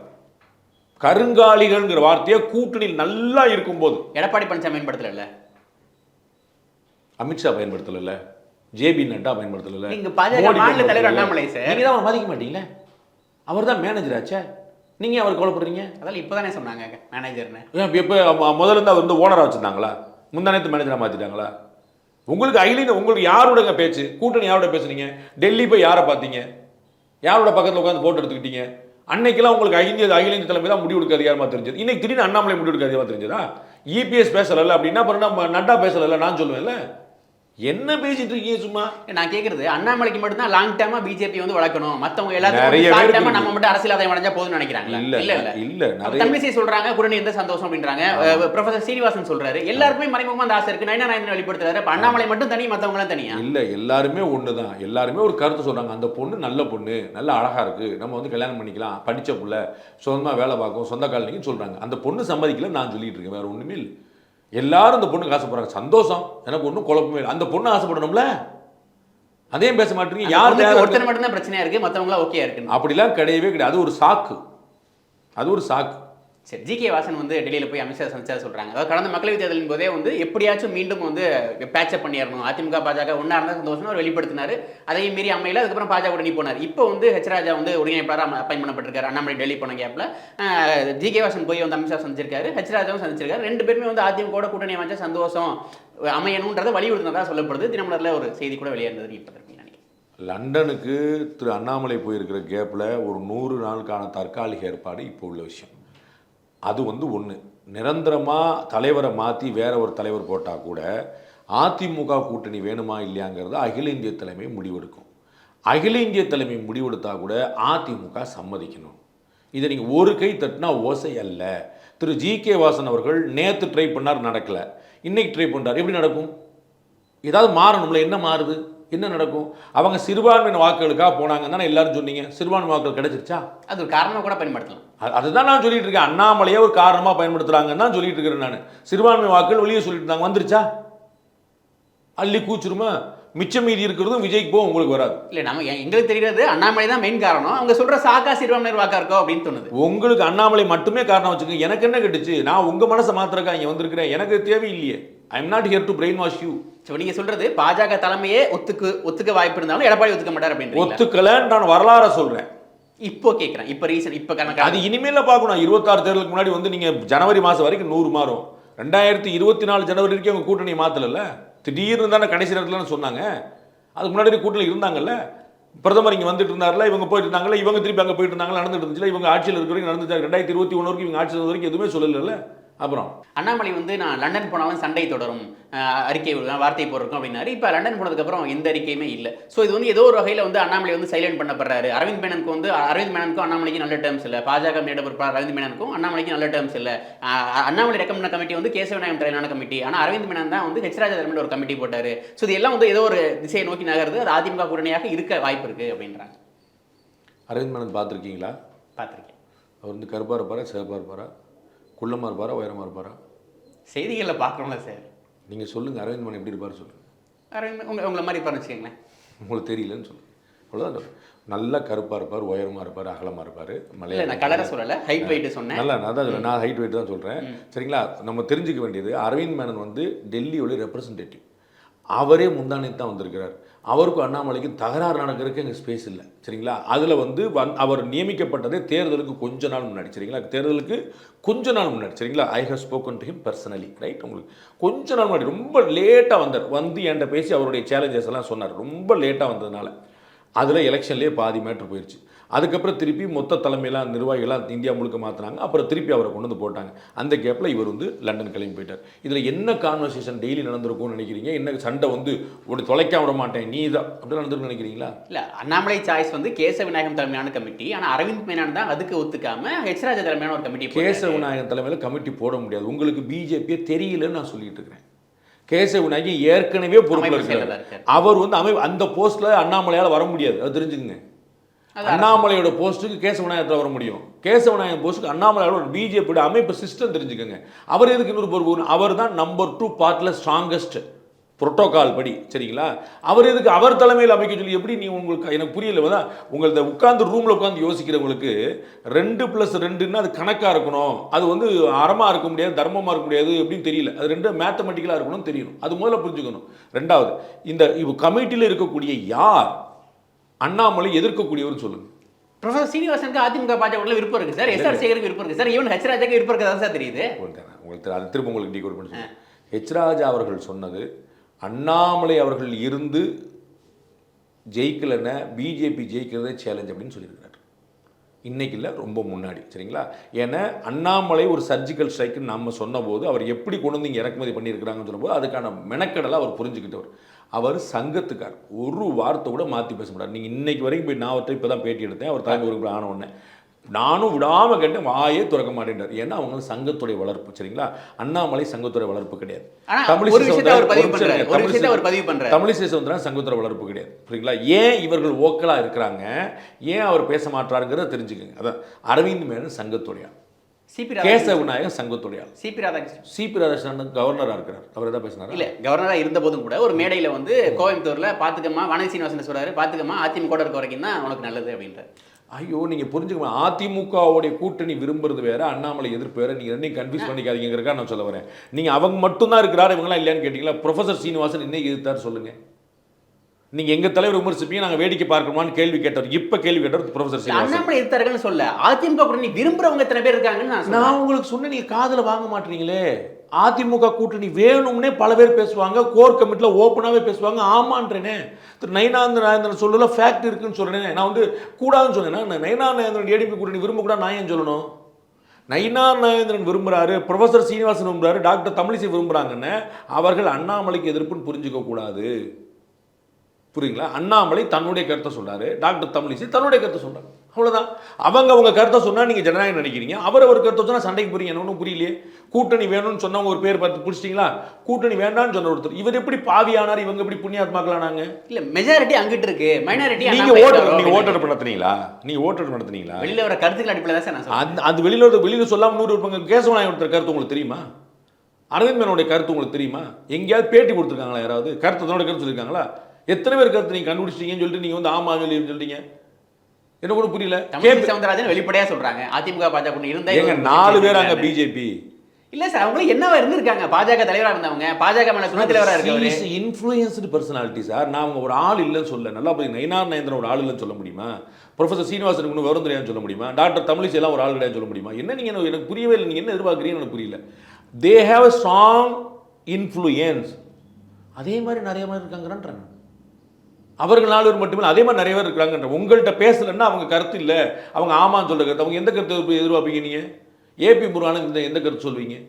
கருங்காலிகள்ங்கிற வார்த்தையை கூட்டணியில் நல்லா இருக்கும்போது. எடப்பாடி பழனிசாமி பயன்படுத்தல அமித்ஷா பயன்படுத்தல ஜேபி நட்டா பயன்படுத்தல நீங்க மாநில தலைவர் அண்ணாமலை சார். நீங்க தான் அவரை மதிக்க மாட்டீங்களே? அவர் தான் மேனேஜர் ஆச்சே? நீங்க அவர் கவலைப்படுறீங்க? அதெல்லாம் இப்பதானே சொன்னாங்க மேனேஜர்னு இப்போ முதல்ல இருந்து அவர் வந்து ஓனராக வச்சுருந்தாங்களா? முந்தானத்து மேனேஜராக மாற்றிட்டாங்களா உங்களுக்கு அகிலின் உங்களுக்கு யாரோடங்க பேச்சு? கூட்டணி யாரோட பேசுனீங்க? டெல்லி போய் யாரை பார்த்தீங்க? யாரோட பக்கத்தில் உட்காந்து போட்டோ எடுத்துக்கிட்டீங்க? அன்னைக்கெல்லாம் உங்களுக்கு ஐந்து அகில இந்திய தலைமை தான் முடிவு எடுக்க அதிகாரமாக தெரிஞ்சது. இன்னைக்கு திடீர்னு அண்ணாமலை முடிவு எடுக்க அதிகாரமாக தெரிஞ்சதா? இபிஎஸ் பேசலை அப்படின்னா அப்புறம் நம்ம நட்டா பேசலை நான் சொல்லுவேன்ல. என்ன பேசிட்டு இருக்கீங்க சும்மா நான் கேக்குறது அண்ணாமலைக்கு மட்டும் தான் லாங் டேர்மா பிஜேபி வந்து வளர்க்கணும். மத்தவங்க எல்லாத்தையும் டேர்மா இருக்கு. நம்ம மட்டும் அரசியல் ஆதாயம் அடைஞ்சா போதும்னு நினைக்கிறாங்களா? இல்ல, இல்ல இல்ல. தமிழிசை சொல்றாங்க குரணி எந்த சந்தோஷம் அப்படின்றாங்க. ப்ரொஃபசர் சீனிவாசன் சொல்றாரு. எல்லாருக்குமே மறைமுகமா அந்த ஆசை இருக்கு. நைனா நாயன் வெளிப்படுத்துறாரு. அப்ப அண்ணாமலை மட்டும் தனி மத்தவங்க எல்லாம் தனியா? இல்ல எல்லாருமே ஒன்று தான் எல்லாருமே ஒரு கருத்து சொல்றாங்க. அந்த பொண்ணு நல்ல பொண்ணு நல்ல அழகா இருக்கு. நம்ம வந்து கல்யாணம் பண்ணிக்கலாம் படிச்ச புள்ள சொந்தமா வேலை பார்க்கும் சொந்த காலனின்னு சொல்றாங்க. அந்த பொண்ணு சம்மதிக்கல நான் சொல்லிட்டு இருக்கேன். வேற ஒண்ணுமே இல்லை. எல்லாரும் அந்த பொண்ணுக்கு ஆசைப்படுறாங்க. சந்தோஷம். எனக்கு ஒன்றும் குழப்பமே இல்லை. அந்த பொண்ணு ஆசைப்படணும்ல? அதையும் பேச மாட்டீங்க. யார் ஒருத்தர் மட்டும் தான் பிரச்சனையா இருக்கு மத்தவங்க எல்லாம் ஓகே இருக்கு அப்படிலாம் கிடையவே கிடையாது. அது ஒரு சாக்கு. அது ஒரு சாக்கு. சரி ஜி கே வாசன் வந்து டெல்லியில் போய் அமித்ஷா சந்திச்சா சொல்கிறாங்க அதாவது கடந்த மக்களவைத் தேர்தலின் போதே வந்து எப்படியாச்சும் மீண்டும் வந்து பேச்சப் பண்ணிடணும். அதிமுக பாஜக ஒன்றா இருந்தால் சந்தோஷம் அவர் வெளிப்படுத்தினாரு. அதையும் மீறி அமையல அதுக்கப்புறம் பாஜக உடனே போனார். இப்போ வந்து ஹெச் ராஜா வந்து ஒருங்கிணைப்பாளராக அப்பாயின் பண்ணப்பட்டிருக்காரு. அண்ணாமலை டெல்லி போன கேப்பில் ஜி கே வாசன் போய் வந்து அமித்ஷா சந்திச்சிருக்காரு. ஹெச் ராஜாவும் சந்திச்சிருக்காரு. ரெண்டு பேருமே வந்து அதிமுக கூட்டணி அமைச்சா சந்தோஷம் அமையணுன்றதை வலியுறுத்தினதாக சொல்லப்படுது. தினமலரில் ஒரு செய்தி கூட வெளியேறது இப்போ லண்டனுக்கு திரு அண்ணாமலை போயிருக்கிற கேப்பில் ஒரு நூறு நாளுக்கான தற்காலிக ஏற்பாடு இப்போ உள்ள விஷயம். அது வந்து ஒன்று நிரந்தரமாக தலைவரை மாற்றி வேற ஒரு தலைவர் போட்டால் கூட அதிமுக கூட்டணி வேணுமா இல்லையாங்கிறது அகில இந்திய தலைமை முடிவெடுக்கும். அகில இந்திய தலைமை முடிவெடுத்தால் கூட அதிமுக சம்மதிக்கணும். இதை நீங்கள் ஒரு கை தட்டினா ஓசை அல்ல. திரு. ஜி. கே. வாசன் அவர்கள் நேற்று ட்ரை பண்ணார் நடக்கலை. இன்னைக்கு ட்ரை பண்ணார் எப்படி நடக்கும்? ஏதாவது மாறணும்ல என்ன மாறுது? என்ன நடக்கும்? அவங்க சிறுபான்மையின வாக்குகளுக்காக போனாங்கன்னு தானே எல்லாரும் சொன்னீங்க. சிறுபான்மை வாக்குகள் கிடைச்சிருச்சா? அது ஒரு காரணமாக கூட பயன்படுத்தலாம். அது- அதுதான் நான் சொல்லிட்டு இருக்கேன். அண்ணாமலையே ஒரு காரணமாக பயன்படுத்துறாங்கன்னு தான் சொல்லிட்டு இருக்கிறேன் நான். சிறுபான்மை வாக்குகள் வெளியே சொல்லிட்டு இருந்தாங்க. வந்துருச்சா? அள்ளி கூச்சிருமா? மிச்சம் மீதி இருக்கிறதும் விஜய்க்கு போக உங்களுக்கு வராது. இல்லை நம்ம எங்களுக்கு தெரிகிறது அண்ணாமலை தான் மெயின் காரணம். அவங்க சொல்ற சாக்கா சிறுபான்மையர் வாக்கா இருக்கோ அப்படின்னு தோணுது. உங்களுக்கு அண்ணாமலை மட்டுமே காரணம் வச்சுக்கோங்க. எனக்கு என்ன கட்டுச்சு? நான் உங்க மனசை மாத்திரக்கா இங்க வந்திருக்கிறேன். எனக்கு தேவையில்லையே. I am not here to brainwash you so நீங்க சொல்றது பாஜக தலைமையே ஒத்துக்கு ஒத்துக்க வாய்ப்பு இருந்தாலும் எடப்பாடி ஒத்துக்க மாட்டார் அப்படின்றீங்களா? ஒத்துக்கலன்னு நான் வரலாற சொல்றேன். இப்போ கேட்குறேன் இப்போ ரீசன் இப்போ கணக்கு அது இனிமேல பார்க்கணும். இருபத்தாறு தேர்தலுக்கு முன்னாடி வந்து நீங்க ஜனவரி மாசம் வரைக்கும் நூறு மாறும். ரெண்டாயிரத்தி இருபத்தி நாலு ஜனவரி வரைக்கும் அவங்க கூட்டணி மாத்தல திடீர்னு தானே கடைசி நேரத்துலன்னு சொன்னாங்க. அதுக்கு முன்னாடி கூட்டணி இருந்தாங்கல்ல? பிரதமர் இங்க வந்துட்டு இருந்தார்ல இவங்க போயிட்டு இருந்தாங்கல்ல இவங்க திருப்பி அங்க போயிட்டு இருந்தாங்கல்ல நடந்துட்டு இருந்துச்சுல இவங்க ஆட்சியில் இருக்கிற வரைக்கும் நடந்துச்சு ரெண்டாயிரத்தி இருபத்தி ஒன்று வரைக்கும் இவங்க ஆட்சியில் வரைக்கும் எதுவுமே சொல்லல அப்புறம் அண்ணாமலை வந்து நான் லண்டன் போனாலும் சண்டை தொடரும் அறிக்கை வார்த்தை போட்டிருக்கோம் அப்படின்னாரு. இப்போ லண்டன் போனதுக்கப்புறம் எந்த அறிக்கையுமே இல்லை. ஸோ இது வந்து ஏதோ ஒரு வகையில் வந்து அண்ணாமலை வந்து சைலண்ட் பண்ணப்படுறாரு. அரவிந்த் மேனனுக்கு வந்து அரவிந்த் மேனனுக்கும் அண்ணாமலைக்கு நல்ல டேர்ம்ஸ் இல்லை. பாஜக மேட பொறுப்பாளர் அரவிந்த் மேனனுக்கும் அண்ணாமலைக்கு நல்ல டேர்ம்ஸ் இல்லை. அண்ணாமலை ரெக்கமெண்ட் கமிட்டி வந்து கேசவநாயகம் தலைமையிலான கமிட்டி ஆனால் அரவிந்த் மேனன் தான் வந்து ஹெச்ராஜா தலைமையில் ஒரு கமிட்டி போட்டார். ஸோ இது எல்லாம் வந்து ஏதோ ஒரு திசையை நோக்கி நகருது. அது அதிமுக கூட்டணியாக இருக்க வாய்ப்பு இருக்குது அப்படின்றாங்க. அரவிந்த் மேனன் பார்த்துருக்கீங்களா? பார்த்துருக்கேன். அவர் வந்து கருப்பாக இருப்பாரா சிவப்பாக இருப்பாரா? குள்ளமாக இருப்பாரா உயரமாக இருப்பாரா? செய்திகளில் பார்க்குறோம்ல சார். நீங்கள் சொல்லுங்கள் அரவிந்த் மேனன் எப்படி இருப்பார் சொல்லுங்கள் அரவிந்த் உங்க உங்களை மாதிரி இருப்பாருன்னு வச்சுக்கோங்களேன். உங்களுக்கு தெரியலன்னு சொல்லுங்கள் அவ்வளோதான். நல்லா கருப்பாக இருப்பார் உயரமாக இருப்பார் அகலமாக இருப்பார் மலையாள நான் கலரை சொல்லலை ஹைட் வெயிட் சொன்னேன். நல்லா நான் தான். நான் ஹைட் வெயிட் தான் சொல்கிறேன் சரிங்களா நம்ம தெரிஞ்சுக்க வேண்டியது அரவிந்த் மேனன் வந்து டெல்லியோட ரெப்ரசன்டேட்டிவ் அவரே முந்தானத்து தான் வந்திருக்கிறார். அவருக்கும் அண்ணாமலைக்கும் தகராறு நடக்கிறதுக்கு எங்கள் ஸ்பேஸ் இல்லை. சரிங்களா? அதில் வந்து வந் அவர் நியமிக்கப்பட்டதே தேர்தலுக்கு கொஞ்ச நாள் முன்னாடி சரிங்களா? தேர்தலுக்கு கொஞ்ச நாள் முன்னாடி சரிங்களா? I have spoken to him personally right உங்களுக்கு கொஞ்ச நாள் முன்னாடி ரொம்ப லேட்டாக வந்தார். வந்து என்கிட்ட பேசி அவருடைய சேலஞ்சஸ் எல்லாம் சொன்னார். ரொம்ப லேட்டாக வந்ததுனால. அதில் எலெக்ஷன்லேயே பாதி மேட்ரு போயிடுச்சு அதுக்கப்புறம் திருப்பி மொத்த தலைமையெல்லாம் நிர்வாகிகளாம் இந்தியா முழுக்க மாற்றினாங்க அப்புறம் திருப்பி அவரை கொண்டு வந்து போட்டாங்க. அந்த கேப்பில் இவர் வந்து லண்டன் கிளம்பி போயிட்டார். இதில் என்ன கான்வர்சேஷன் டெய்லி நடந்திருக்கும்னு நினைக்கிறீங்க? என்ன சண்டை வந்து ஒரு தொலைக்க விட மாட்டேன் நீ தான் அப்படி நடந்திருக்குன்னு நினைக்கிறீங்களா? இல்ல அண்ணாமலை சாய்ஸ் வந்து கேச விநாயகம் தலைமையான கமிட்டி ஆனா அரவிந்த் மேனன் தான் அதுக்கு ஒத்துக்காம ஹெச்ராஜா தலைமையான ஒரு கமிட்டி கேசவ விநாயகன் தலைமையில் கமிட்டி போட முடியாது. உங்களுக்கு பிஜேபியே தெரியலன்னு நான் சொல்லிட்டு இருக்கிறேன். கேசவ விநாயகன் ஏற்கனவே பொறுப்பில் இருக்கிறார். அவர் வந்து அமை அந்த போஸ்ட்டில் அண்ணாமலையால் வர முடியாது. அது தெரிஞ்சுக்கங்க. அண்ணாமலையோட போஸ்ட்டுக்கு கேசவநாயகத்தில் வர முடியும். கேசவநாயகம் போஸ்ட்டுக்கு அண்ணாமலையோட பிஜேபியோட அமைப்பு சிஸ்டம் தெரிஞ்சுக்கோங்க. அவர் எதுக்கு இன்னொரு பொறுப்பு அவர் தான் நம்பர் டூ பார்ட்டில் ஸ்ட்ராங்கஸ்ட் புரோட்டோகால் படி சரிங்களா? அவர் எதுக்கு அவர் தலைமையில் அமைக்க சொல்லி எப்படி நீ உங்களுக்கு எனக்கு புரியல. தான் உங்கள் உட்காந்து ரூமில் உட்காந்து யோசிக்கிறவங்களுக்கு ரெண்டு ப்ளஸ் ரெண்டுன்னா அது கணக்காக இருக்கணும். அது வந்து அறமாக இருக்க முடியாது தர்மமாக இருக்க முடியாது எப்படின்னு தெரியல. அது ரெண்டு மேத்தமெட்டிக்கலாக இருக்கணும்னு தெரியணும். அது முதல்ல புரிஞ்சுக்கணும். ரெண்டாவது இந்த இப்போ கமிட்டியில் இருக்கக்கூடிய யார்? அண்ணாமலை எதிர்க்கக்கூடியவர்னு சொல்லுங்க. ப்ரொஃபசர் சீனிவாசனுக்கு அதிமுக பாஜக விருப்பம் இருக்கு சார். எஸ்ஆர் சேகருக்கு விருப்பம் இருக்கு சார். ஈவன் ஹெச்ராஜாக்கு விருப்பம் இருக்கதா சார் தெரியுது. உங்களுக்கு அது திரும்ப உங்களுக்கு டீகோட் பண்ணி. ஹெச்ராஜா அவர்கள் சொன்னது அண்ணாமலை அவர்கள் இருந்து ஜெயிக்கலைன்னா பிஜேபி ஜெயிக்கிறதே சேலஞ்ச் அப்படின்னு சொல்லியிருக்கிறார். இன்றைக்கி இல்லை ரொம்ப முன்னாடி. சரிங்களா? ஏன்னா அண்ணாமலை ஒரு சர்ஜிக்கல் ஸ்ட்ரைக்குன்னு நம்ம சொன்னபோது அவர் எப்படி கொண்டு வந்து இங்கே இறக்குமதி பண்ணியிருக்கிறாங்கன்னு சொல்லும்போது அதுக்கான மெனக்கடலை அவர் புரிஞ்சுக்கிட்டவர். அவர் சங்கத்துக்கார். ஒரு வார்த்தை கூட மாற்றி பேச மாட்டார். நீங்கள் இன்றைக்கி வரைக்கும் போய் நான் அவர்கிட்ட இப்போ தான் பேட்டி எடுத்தேன். அவர் தலைமை உறுப்பினர் ஆன உடனே. நானும் விடாமல் கேட்டேன் வாயே திறக்க மாட்டேன்றார். ஏன்னா அவங்க சங்கத்துடைய வளர்ப்பு சரிங்களா? அண்ணாமலை சங்கத்துடைய வளர்ப்பு கிடையாது. தமிழிசை பண்றாரு. தமிழிசை சங்கத்துறை வளர்ப்பு கிடையாது. புரியுங்களா ஏன் இவர்கள் ஓக்கலா இருக்கிறாங்க? ஏன் அவர் பேச மாட்டாருங்கிறத தெரிஞ்சுக்கங்க. அதான் அரவிந்த் மேனன் சங்கத்துடைய ஆள். சிபி கேசவ சங்கத்துடைய ஆள். சிபி ராதாகிருஷ்ணன். சிபி ராதாகிருஷ்ணன் கவர்னரா இருக்கிறார். அவர் ஏதாவது பேசினாரா? இல்ல கவர்னரா இருந்த போதும் கூட ஒரு மேடையில வந்து கோயம்புத்தூர்ல பாத்துக்கம்மா வானதி சீனிவாசன் சொல்றாரு? பாத்துக்கம்மா அதிமுக இருக்க வரைக்கும் தான் உனக்கு நல்லது அப்படின்றார். ஐயோ நீங்க புரிஞ்சுக்கணும் அதிமுகவுடைய கூட்டணி விரும்புறது வேற அண்ணாமலை எதிர்ப்பு வேற. நீங்க ரெண்டையும் கன்ஃபியூஸ் பண்ணிக்காதீங்கிறக்கா நான் சொல்ல வரேன். நீங்க அவங்க மட்டும்தான் இருக்கிறாரு இவங்களாம் இல்லையான்னு கேட்டீங்களா? ப்ரொஃபசர் சீனிவாசன் இன்னைக்கு எதிர்த்தார் சொல்லுங்க. நீங்க எங்க தலைவர் விமர்சிப்பீங்க நாங்க வேடிக்கை பார்க்கணுமான்னு கேள்வி கேட்டவர். இப்ப கேள்வி கேட்டவர் சீனிவாசன். அண்ணாமலை எதிர்த்தார்கள்னு சொல்ல அதிமுக கூட்டணி விரும்புறவங்க எத்தனை பேர் இருக்காங்கன்னு நான் சொன்னேன். உங்களுக்கு சொன்ன நீங்க காதுல வாங்க மாட்டீங்களே. அதிமுக கூட்டணி வேணும்னே பல பேர் பேசுவாங்க கோர் கமிட்டியில் ஓப்பனாகவே பேசுவாங்க. ஆமான்றேனே. திரு நயனாந்த நாயந்திரன் சொல்லல ஃபேக்ட் இருக்குன்னு சொல்கிறேனே நான் வந்து கூடாதுன்னு சொன்னேன்னா நயனா நாயந்திரன் ஏடிபி கூட்டணி விரும்பக்கூடாது நான் ஏன் சொல்லணும்? நயினா நாயந்திரன் விரும்புகிறாரு ப்ரொஃபஸர் சீனிவாசன் விரும்புகிறாரு டாக்டர் தமிழிசை விரும்புகிறாங்கன்னு அவர்கள் அண்ணாமலைக்கு எதிர்ப்புன்னு புரிஞ்சுக்க கூடாது. புரியுங்களா? அண்ணாமலை தன்னுடைய கருத்தை சொல்கிறாரு டாக்டர் தமிழிசை தன்னுடைய கருத்தை சொல்கிறார் அவ்வளவுதான். அவங்க அவங்க கருத்தை சொன்னா நீங்க ஜனநாயகம் நினைக்கிறீங்க. அவர் அவர் கருத்தை சொன்னா சண்டைக்கு புரியுங்க எனக்கு ஒன்றும் புரியலையே. கூட்டணி வேணும்னு சொன்னவங்க ஒரு பேர் பார்த்து பிடிச்சிட்டீங்களா? கூட்டணி வேண்டாம்னு சொன்ன ஒருத்தர். இவர் எப்படி பாவியானார்? இவங்க எப்படி புண்ணியாத்மாக்களானாங்க இல்ல மெஜாரிட்டி அங்கிட்டு இருக்கு. மைனாரிட்டி நீங்க ஓட்டர் நீங்க ஓட்டர் நடத்துனீங்களா? நீங்க ஓட்டர் நடத்துனீங்களா? வெளியில வர கருத்துக்கள் அடிப்படையில் தான் சார் நான் அந்த அந்த வெளியில வெளியில சொல்லாம நூறு இருப்பாங்க கேசவநாயகம் ஒருத்தர் கருத்து உங்களுக்கு தெரியுமா? அரவிந்த் மேனோட கருத்து உங்களுக்கு தெரியுமா? எங்கேயாவது பேட்டி கொடுத்துருக்காங்களா யாராவது? கருத்து தன்னோட கருத்து சொல்லியிருக்காங்களா? எத்தனை பேர் கருத்து நீங்க கண்டுபிடிச்சிட்டீங்கன்னு சொல்லிட்டு நீங்க வந்து ஆமா சொல்லி சொல்லிட்டீங்க? எனக்கு கூட புரியல? தமிழிசை சவுந்தரராஜன் வெளிப்படையா சொல்றாங்க. அதிமுக பாஜக இருந்தா நாலு பேர் அங்க பிஜேபி. இல்ல சார் அவங்களும் என்னவா இருந்திருக்காங்க? பாஜக தலைவரா இருந்தவங்க பாஜக மேல துணை தலைவரா இருக்கவரு. Influenced personality sir. நான் அவங்க ஒரு ஆள் இல்லைன்னு சொல்ல நல்லா போய் நயினார் நயந்திரன் ஒரு ஆள் இல்லைன்னு சொல்ல முடியுமா? ப்ரொஃபசர் சீனிவாசனுக்கு ஒன்றும் வரும் தெரியாதுன்னு சொல்ல முடியுமா? டாக்டர் தமிழிசை எல்லாம் ஒரு ஆள் கிடையாது சொல்ல முடியுமா? என்ன நீங்க எனக்கு- எனக்கு புரியவே இல்லை. நீங்க என்ன எதிர்பார்க்குறீங்கன்னு எனக்கு புரியல. They have a strong influence அதே மாதிரி நிறைய பேர் இருக்காங்கன்றாங்க. அவர்கள் நாலு பேர் மட்டுமே அதே மாதிரி நிறைய பேர் இருக்கிறாங்கன்ற. உங்கள்கிட்ட பேசலைன்னா அவங்க கருத்து இல்லை. அவங்க ஆமான்னு சொல்ற கருத்து. அவங்க எந்த கருத்து எதிர்பார்ப்பீங்க நீங்க? ஏபி முருகானந்த் எந்த கருத்து சொல்வீங்க?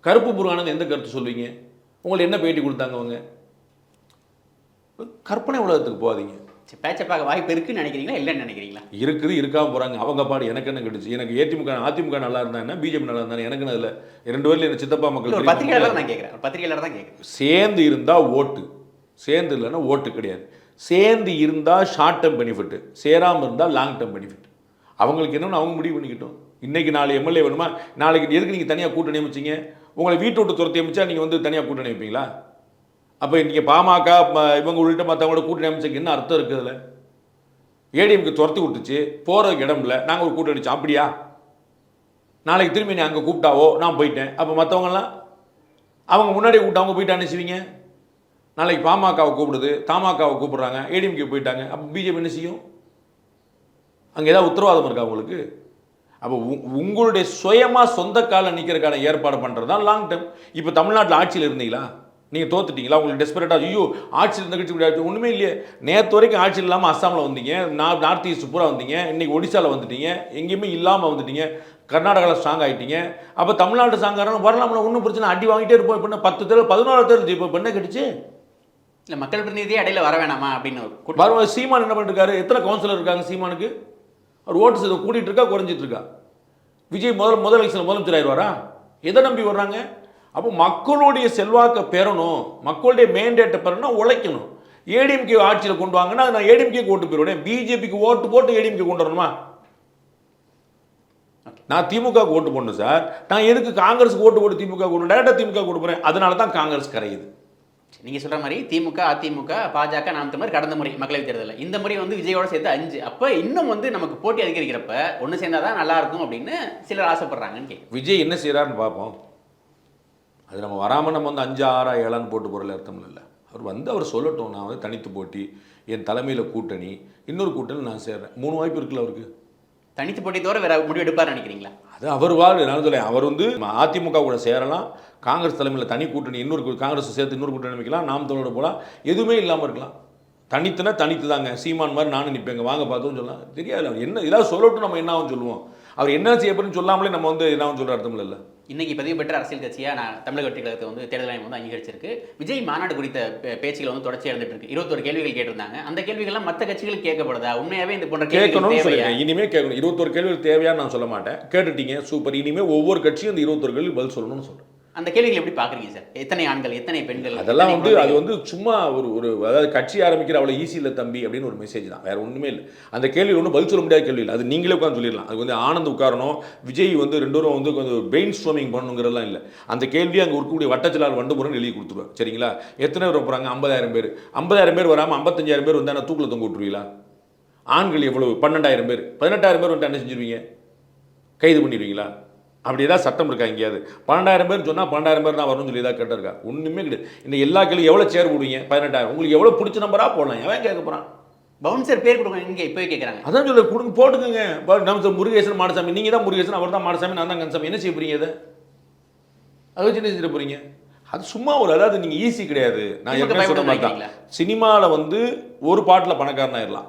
கருப்பு முருகானந்த் எந்த கருத்து சொல்வீங்க? உங்களுக்கு என்ன பேட்டி கொடுத்தாங்க அவங்க? கற்பனை உலகத்துக்கு போகாதீங்க. சரி, பேச்சப்பாக வாய்ப்பு இருக்குன்னு நினைக்கிறீங்களா? இல்லைன்னு நினைக்கிறீங்களா? இருக்குது இருக்காம போறாங்க. அவங்க பாடு எனக்கு என்ன கிடைச்சு எனக்கு ஏடிமுக அதிமுக நல்லா இருந்தா என்ன? பிஜேபி நல்லா இருந்தா எனக்கு அதில் ரெண்டு பேர்ல எனக்கு சித்தப்பா மக்கள்? பத்திரிகையாளர் நான் கேட்கிறேன். பத்திரிகையாளர் தான் கேட்கிறேன். சேர்ந்து இருந்தா ஓட்டு. சேர்ந்து இல்லைன்னா ஓட்டு கிடையாது. சேர்ந்து இருந்தால் ஷார்ட் டேர்ம் பெனிஃபிட்டு சேராமல் இருந்தால் லாங் டேர்ம் பெனிஃபிட் அவங்களுக்கு என்னன்னு அவங்க முடிவு பண்ணிக்கிட்டோம். இன்றைக்கி நாலு எம்எல்ஏ வேணுமா? நாளைக்கு எதுக்கு நீங்கள் தனியாக கூட்டணி அமைச்சிங்க? உங்களை வீட்டு விட்டு துரத்தி அமைச்சா நீங்கள் வந்து தனியாக கூட்டணி வைப்பீங்களா? அப்போ நீங்கள் பாமக இவங்க உள்ளிட்ட மற்றவங்களோட கூட்டணி அமைச்சதுக்கு என்ன அர்த்தம் இருக்குது அதில்? ஏடிஎம்க்கு துரத்தி விட்டுச்சு போகிறதுக்கு இடம் இல்லை நாங்கள் ஒரு கூட்டணி அடிச்சோம் அப்படியா? நாளைக்கு திரும்பி நீ அங்கே கூப்பிட்டாவோ? நான் போயிட்டேன். அப்போ மற்றவங்கலாம் அவங்க முன்னாடி கூப்பிட்டு அவங்க போயிட்டு அனுப்பிச்சுவீங்க நாளைக்கு பாமகவை கூப்பிடுது தமாகாவை கூப்பிடுறாங்க ஏடிஎம்கே போயிட்டாங்க. அப்போ பிஜேபி என்ன செய்யும்? அங்கே ஏதாவது உத்தரவாதம் இருக்கா உங்களுக்கு? அப்போ உ- உங்களுடைய சுயமாக சொந்த காலம் நிற்கிறதுக்கான ஏற்பாடு பண்ணுறது தான் லாங் டேர்ம் இப்போ தமிழ்நாட்டில் ஆட்சியில் இருந்தீங்களா? நீங்கள் தோத்துட்டீங்களா? உங்களுக்கு டெஸ்பரேட்டாக ஐயோ ஆட்சியில் இருந்த கட்சி முடியாது ஒன்றுமே இல்லையே. நேற்று வரைக்கும் ஆட்சியில் இல்லாமல் அஸ்ஸாமில் வந்தீங்க நான் நார்த் ஈஸ்ட் பூரா வந்தீங்க இன்னைக்கு ஒடிசாவில் வந்துட்டீங்க எங்கேயுமே இல்லாமல் வந்துட்டீங்க கர்நாடகாவில் ஸ்ட்ராங் ஆகிட்டீங்க அப்போ தமிழ்நாடு ஸ்ட்ராங் வரலாம்ல ஒன்றும் பிரச்சனை அடி வாங்கிட்டே இருப்போம். இப்போ பத்து தேர்தல் பதினோரு தேர்தல் இப்போ இப்போ என்ன கிடைச்சு இல்ல மக்கள் பிரதிநிதியே இடையில வர வேணாமா அப்படின்னு ஒரு சீமான் என்ன பண்ணிருக்காரு எத்தனை கவுன்சிலர் இருக்காங்க சீமானுக்கு? அவர் ஓட்டு சதவீதம் கூட்டிட்டு இருக்கா குறைஞ்சிட்டு இருக்கா விஜய் முதல் முதல் எலெக்ஷன் முதலமைச்சர் ஆயிடுவாரா? எதை நம்பி வர்றாங்க? அப்போ மக்களுடைய செல்வாக்கை பெறணும் மக்களுடைய மேண்டேட்டை பெறணும் உழைக்கணும். ஏடிஎம்கே ஆட்சியில் கொண்டு வாங்கன்னா நான் ஏடிஎம்கே ஓட்டு போயிடுவேன். பிஜேபிக்கு ஓட்டு போட்டு ஏடிஎம்கே கொண்டு வரணுமா? நான் திமுக ஓட்டு போடணும் சார். நான் எதுக்கு காங்கிரஸுக்கு ஓட்டு போட்டு திமுக கொண்டு டேரக்டாக திமுக கொண்டு போறேன். அதனால தான் காங்கிரஸ் கரையுது. நீங்க சொல்ற மாதிரி திமுக அதிமுக பாஜக நாம் தமிழர் கடந்த முறை மக்களவைத் தேர்தலில். இந்த முறை வந்து விஜயோட சேர்த்து அஞ்சு. அப்ப இன்னும் வந்து நமக்கு போட்டி அதிகரிக்கிறப்ப ஒண்ணு சேர்ந்தாதான் நல்லா இருக்கும் அப்படின்னு சிலர் ஆசைப்படுறாங்கன்னு கேட்குறேன் விஜய் என்ன செய்கிறாருன்னு பார்ப்போம். அது நம்ம வராமல் நம்ம வந்து அஞ்சு ஆறா ஏழான்னு போட்டு போகிறல அர்த்தம் இல்லை அவர் வந்து அவர் சொல்லட்டும். நான் வந்து தனித்து போட்டி என் தலைமையில் கூட்டணி இன்னொரு கூட்டணி நான் சேர்றேன். மூணு வாய்ப்பு இருக்குல்ல அவருக்கு? தனித்து போட்டி தவிர வேற முடிவு எடுப்பார்னு நினைக்கிறீங்களா? அது அவர் வாழ் நான் சொல்லேன் அவர் வந்து அதிமுக கூட சேரலாம். காங்கிரஸ் தலைமையில் தனி கூட்டணி இன்னொரு காங்கிரஸ் சேர்த்து இன்னொரு கூட்டணி அமைக்கலாம் நாம் தமிழோட போகலாம் எதுவுமே இல்லாமல் இருக்கலாம். தனித்துனா தனித்து தாங்க சீமான் மாதிரி நானும் நிற்பேங்க வாங்க பார்த்தோம்னு சொல்லலாம். தெரியாது. அவர் என்ன ஏதாவது சொல்லட்டும் நம்ம என்ன சொல்லுவோம். அவர் என்ன செய்ய போறேன்னு சொல்லாமலே நம்ம வந்து என்ன சொல்கிற அர்த்தம் இல்லை இன்னைக்கு பதிவு பெற்ற அரசியல் கட்சியா நான் தமிழக வெற்றி கழகத்தை வந்து தேர்தல் ஆணையம் வந்து அங்கீகரிச்சிருக்கு. விஜய் மாநாடு குறித்த பேச்சுகள் வந்து தொடர்ச்சி இருந்துட்டு இருக்கு. இருபத்தொரு கேள்விகள் கேட்டிருந்தாங்க. அந்த கேள்விகள்லாம் மற்ற கட்சிகளுக்கு கேட்கப்படுதா? உண்மையாவே இந்த போன்ற கேள்விகள் கேட்கணும்னு தேவையா? சொல்லுங்க இனிமே கேட்கணும். இருபத்தொரு கேள்விகள் தேவையான்னு நான் சொல்ல மாட்டேன். கேட்டுட்டீங்க. சூப்பர். இனிமே ஒவ்வொரு கட்சியும் இந்த இருபத்தொரு கேள்வி பதில் சொல்லணும்னு சொல்றேன். அந்த கேள்விகள் எப்படி பாக்குறீங்க சார்? எத்தனை ஆண்கள் எத்தனை பெண்கள் அதெல்லாம் வந்து அது? வந்து சும்மா ஒரு ஒரு அதாவது கட்சி ஆரம்பிக்கிற அவ்வளோ ஈஸி இல்லை தம்பி அப்படின்னு ஒரு மெசேஜ் தான். வேற ஒன்றுமே இல்லை. அந்த கேள்வி ஒன்றும் பதில் சொல்ல முடியாத கேள்வி இல்லை. அது நீங்களே உட்காந்து சொல்லிடலாம். அது வந்து ஆனந்த் உட்காரணும் விஜய் வந்து ரெண்டு பேரும் வந்து கொஞ்சம் பெயின் ஸ்ட்ரோமிங் பண்ணணுங்கிறதெல்லாம் இல்லை. அந்த கேள்வி அங்கே இருக்கக்கூடிய வட்டச்சிலார் வண்டு முறைன்னு எழுதி கொடுத்துருவேன் சரிங்களா? எத்தனை பேர் போகிறாங்க ஐம்பதாயிரம் பேர். ஐம்பதாயிரம் பேர் வராமல் ஐம்பத்தஞ்சாயிரம் பேர் வந்தால் தூக்கில் தொங்க விட்டுருவீங்களா? ஆண்கள் எவ்வளவு? பன்னெண்டாயிரம் பேர். பதினெட்டாயிரம் பேர் வந்துட்டு என்ன செஞ்சிருவீங்க? கைது பண்ணிடுவீங்களா அப்படி ஏதாவது சட்டம் இருக்கா எங்கேயாவது? பன்னெண்டாயிரம் பேர் சொன்னால் பன்னெண்டாயிரம் பேர் தான் வரணும்னு சொல்லி ஏதாவது கேட்டிருக்கா? ஒன்றுமே கிடையாது. இந்த எல்லா கேள்வி எவ்வளோ சேர் போடுவீங்க? பதினெட்டாயிரம். உங்களுக்கு எவ்வளோ பிடிச்ச நம்பராக போடலாம். எவன் கேட்க போகிறான் பவுன்சர் பேர் கொடுங்க. இங்க இப்பவே கேக்குறாங்க. அதான் சொல்ல கொடுங்க போட்டுக்கோங்க. இப்போ நம்ம சொல்ல முருகேசன் மாடசாமி. நீங்கள் தான் முருகேசன் அவர் தான் மாடசாமி நான் தான் கந்தசாமி. என்ன செய்ய போறீங்க இதை? அதை வச்சு என்ன செஞ்சிட போறீங்க? அது சும்மா ஒரு அதாவது நீங்கள் ஈஸி கிடையாது. நான் மாதிரி தான். பயப்படுதுன்னு சினிமாவில் வந்து ஒரு பாட்டில் பணக்காரன் ஆயிடலாம்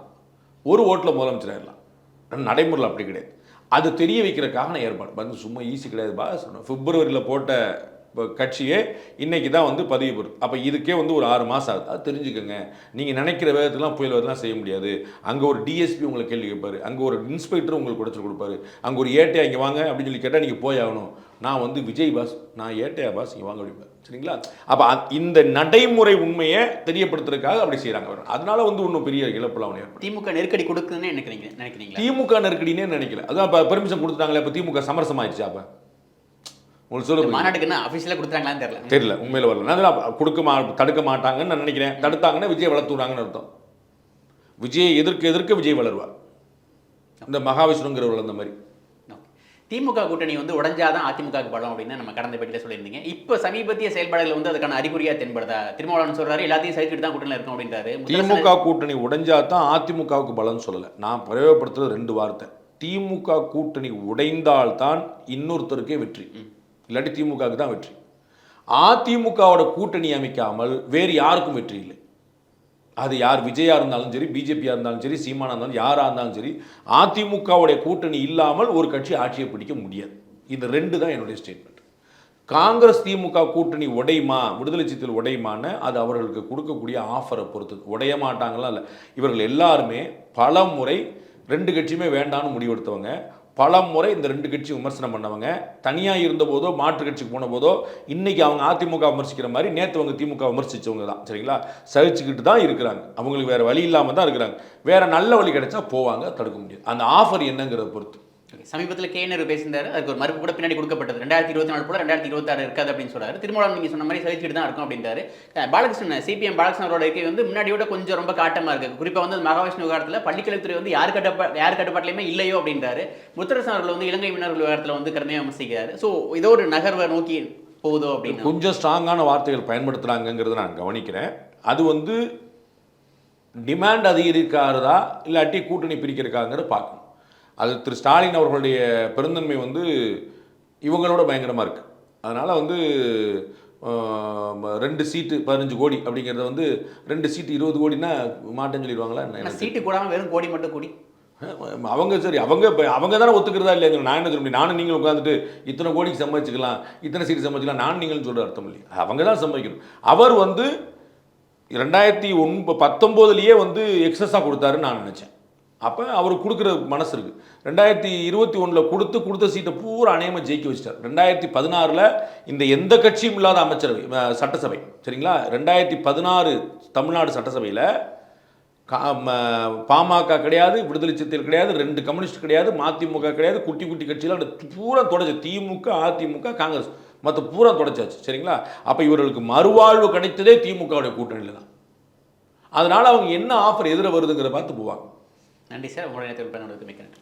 ஒரு ஓட்டில் முதலமைச்சர் ஆயிடலாம் நடைமுறையில் அப்படி கிடையாது. அது தெரிய வைக்கிறதுக்காக ஏற்பாடு வந்து சும்மா ஈஸி கிடையாது பாஸ் சொன்னேன் பிப்ரவரியில் போட்ட இப்போ கட்சியே இன்றைக்கி தான் வந்து பதிவு பெறுது அப்போ இதுக்கே வந்து ஒரு ஆறு மாதம் ஆகுது. அது தெரிஞ்சுக்கோங்க. நீங்கள் நினைக்கிற வேகத்துலாம் புயல் வரலாம் செய்ய முடியாது. அங்கே ஒரு டிஎஸ்பி உங்களை கேள்வி கேட்பார். அங்கே ஒரு இன்ஸ்பெக்டர் உங்களுக்கு உடச்சு கொடுப்பாரு. அங்கே ஒரு ஏட்டையா இங்கே வாங்க அப்படின்னு சொல்லி கேட்டால் நீங்கள் போய் ஆகணும். நான் வந்து விஜய் பாஸ் நான் ஏட்டையா பாஸ் இங்கே வாங்க அப்படிப்பேன் சரிங்களா? அப்போ இந்த நடைமுறை உண்மையை தெரியப்படுத்துறதுக்காக அப்படி செய்கிறாங்க அதனால வந்து ஒன்றும் பெரிய இழப்புலாம் ஒன்று திமுக நெருக்கடி கொடுக்குதுன்னு நினைக்கிறீங்க நினைக்கிறீங்களா? திமுக நெருக்கடினே நினைக்கல. அதான் இப்போ பெர்மிஷன் கொடுத்துட்டாங்களே இப்போ திமுக சமரசம் ஆயிடுச்சு அப்போ? உங்களுக்கு சொல்ல மாநாட்டுக்கு என்ன அஃபிஷியலாக கொடுத்துறாங்களான்னு தெரியல. தெரியல உண்மையில வரல. நான் கொடுக்க மா தடுக்க மாட்டாங்கன்னு நான் நினைக்கிறேன். தடுத்தாங்கன்னா விஜய் வளர்த்துறாங்கன்னு அர்த்தம். விஜயை எதிர்க்க எதிர்க்க விஜய் வளருவார். இந்த மகாவிஷ்ணுங்கிறவர் அந்த மாதிரி. திமுக கூட்டணி வந்து உடஞ்சாதான் அதிமுகவுக்கு பலம் அப்படின்னு நம்ம கடந்த பேட்டியில் சொல்லியிருந்தீங்க. இப்போ சமீபத்திய செயல்பாடுகள் வந்து அதுக்கான அறிகுறியா தென்படுதா? திருமாவளவன் சொல்றாரு எல்லாத்தையும் சைக்கிட்டு தான் கூட்டணியில் இருக்கும் அப்படின்றாரு. திமுக கூட்டணி உடைஞ்சா தான் அதிமுகவுக்கு பலம் சொல்லலை. நான் பிரயோகப்படுத்துறது ரெண்டு வார்த்தை. திமுக கூட்டணி உடைந்தால்தான் இன்னொருத்தருக்கே வெற்றி. இல்லாட்டி திமுகவுக்கு தான் வெற்றி. அதிமுகவோட கூட்டணி அமைக்காமல் வேறு யாருக்கும் வெற்றி இல்லை. அது யார் விஜயா இருந்தாலும் சரி பிஜேபியாக இருந்தாலும் சரி சீமானா இருந்தாலும் யாராக இருந்தாலும் சரி அதிமுகவுடைய கூட்டணி இல்லாமல் ஒரு கட்சி ஆட்சியை பிடிக்க முடியாது. இது ரெண்டு தான் என்னுடைய ஸ்டேட்மெண்ட் காங்கிரஸ் திமுக கூட்டணி உடையுமா விடுதலை சித்தில் உடையுமான்னு அது அவர்களுக்கு கொடுக்கக்கூடிய ஆஃபரை பொறுத்தது உடைய மாட்டாங்களா இல்லை. இவர்கள் எல்லாருமே பல முறை ரெண்டு கட்சியுமே வேண்டாம்னு முடிவெடுத்தவங்க. பல முறை இந்த ரெண்டு கட்சி விமர்சனம் பண்ணவங்க. தனியாக இருந்தபோதோ மாற்று கட்சிக்கு போன போதோ இன்றைக்கி அவங்க அதிமுக விமர்சிக்கிற மாதிரி நேற்று அவங்க திமுக விமர்சித்தவங்க தான். சரிங்களா? சகிச்சுக்கிட்டு தான் இருக்கிறாங்க. அவங்களுக்கு வேறு வழி இல்லாமல் தான் இருக்கிறாங்க. வேறு நல்ல வழி கிடைச்சா போவாங்க தடுக்க முடியாது அந்த ஆஃபர் என்னங்கிறத பொறுத்து. சமீபத்தில் கேனர் பேசியிருந்தாரு. அதுக்கு ஒரு மறுப்பு கூட பின்னாடி கொடுக்கப்பட்டது. ரெண்டாயிரத்தி இருபத்தி நாலு போல ரெண்டாயிரத்தி இருபத்தாறு இருக்காது அப்படின்னு சொல்றாரு. திருமணம் நீங்க சொன்ன மாதிரி சகிச்சுட்டு தான் இருக்கும் அப்படின்றாரு. பாலகிருஷ்ணன் சிபிஎம் பாலகிருஷ்ணன் அவரோட இருக்கை வந்து முன்னாடியோட கொஞ்சம் ரொம்ப காட்டமா இருக்கு. குறிப்பா வந்து மகாவிஷ்ணு விவகாரத்தில் பள்ளிக்கல்வித்துறை வந்து யார் கட்டப்பா யார் கட்டுப்பாட்டிலையுமே இல்லையோ அப்படின்றாரு. முத்தரசன் அவர்கள் வந்து இலங்கை மீனவர்கள் விவகாரத்தில் வந்து கடுமையாக விமர்சிக்கிறாரு. ஸோ ஏதோ ஒரு நகர்வை நோக்கி போகுதோ அப்படின்னு. கொஞ்சம் ஸ்ட்ராங்கான வார்த்தைகள் பயன்படுத்துகிறாங்கங்கிறத நான் கவனிக்கிறேன். அது வந்து டிமாண்ட் அதிகரிக்காததா இல்லாட்டி கூட்டணி பிரிக்கிறக்காங்கிறத பார்க்கணும். அது திரு ஸ்டாலின் அவர்களுடைய பெருந்தன்மை வந்து இவங்களோட பயங்கரமாக இருக்குது அதனால் வந்து ரெண்டு சீட்டு பதினஞ்சு கோடி அப்படிங்கிறத வந்து ரெண்டு சீட்டு இருபது கோடினா மாட்டேன்னு சொல்லிடுவாங்களா? சீட்டு கூடாம வெறும் கோடி மட்டும் கூடி. அவங்க சரி அவங்க இப்ப- அவங்க தானே ஒத்துக்கிறதா இல்லையா? நான் என்ன சொல்ல முடியும்? நானும் நீங்களும் உட்காந்துட்டு இத்தனை கோடிக்கு சம்பாதிச்சுக்கலாம் இத்தனை சீட்டு சம்பாதிக்கலாம் நான் நீங்களும் சொல்ற அர்த்தம் இல்லையா? அவங்க தான் சம்பாதிக்கணும். அவர் வந்து ரெண்டாயிரத்தி ஒன்ப பத்தொம்போதுலேயே வந்து எக்ஸஸாக கொடுத்தாருன்னு நான் நினச்சேன். அப்போ அவர் கொடுக்குற மனசு இருக்குது ரெண்டாயிரத்தி இருபத்தி ஒன்றில் கொடுத்து கொடுத்த சீட்டை பூரா அநேகமாக ஜெயிக்க வச்சிட்டார். ரெண்டாயிரத்தி பதினாறில் இந்த எந்த கட்சியும் இல்லாத அமைச்சரவை சட்டசபை சரிங்களா? ரெண்டாயிரத்தி பதினாறு தமிழ்நாடு சட்டசபையில் கா- ம- பாமக கிடையாது விடுதலை சிறுத்தைகள் கிடையாது ரெண்டு கம்யூனிஸ்ட் கிடையாது மதிமுக கிடையாது குட்டி குட்டி கட்சியெல்லாம் பூரா தொடச்சு திமுக அதிமுக காங்கிரஸ். மற்ற பூரா தொடச்சாச்சு சரிங்களா? அப்போ இவர்களுக்கு மறுவாழ்வு கிடைத்ததே திமுகவுடைய கூட்டணியில் தான். அதனால் அவங்க என்ன ஆஃபர் எதிர வருதுங்கிற பார்த்து போவாங்க. நன்றி சார். உங்களுடைய நேரத்தில் பயன்படுத்தி மிக்க நன்றி.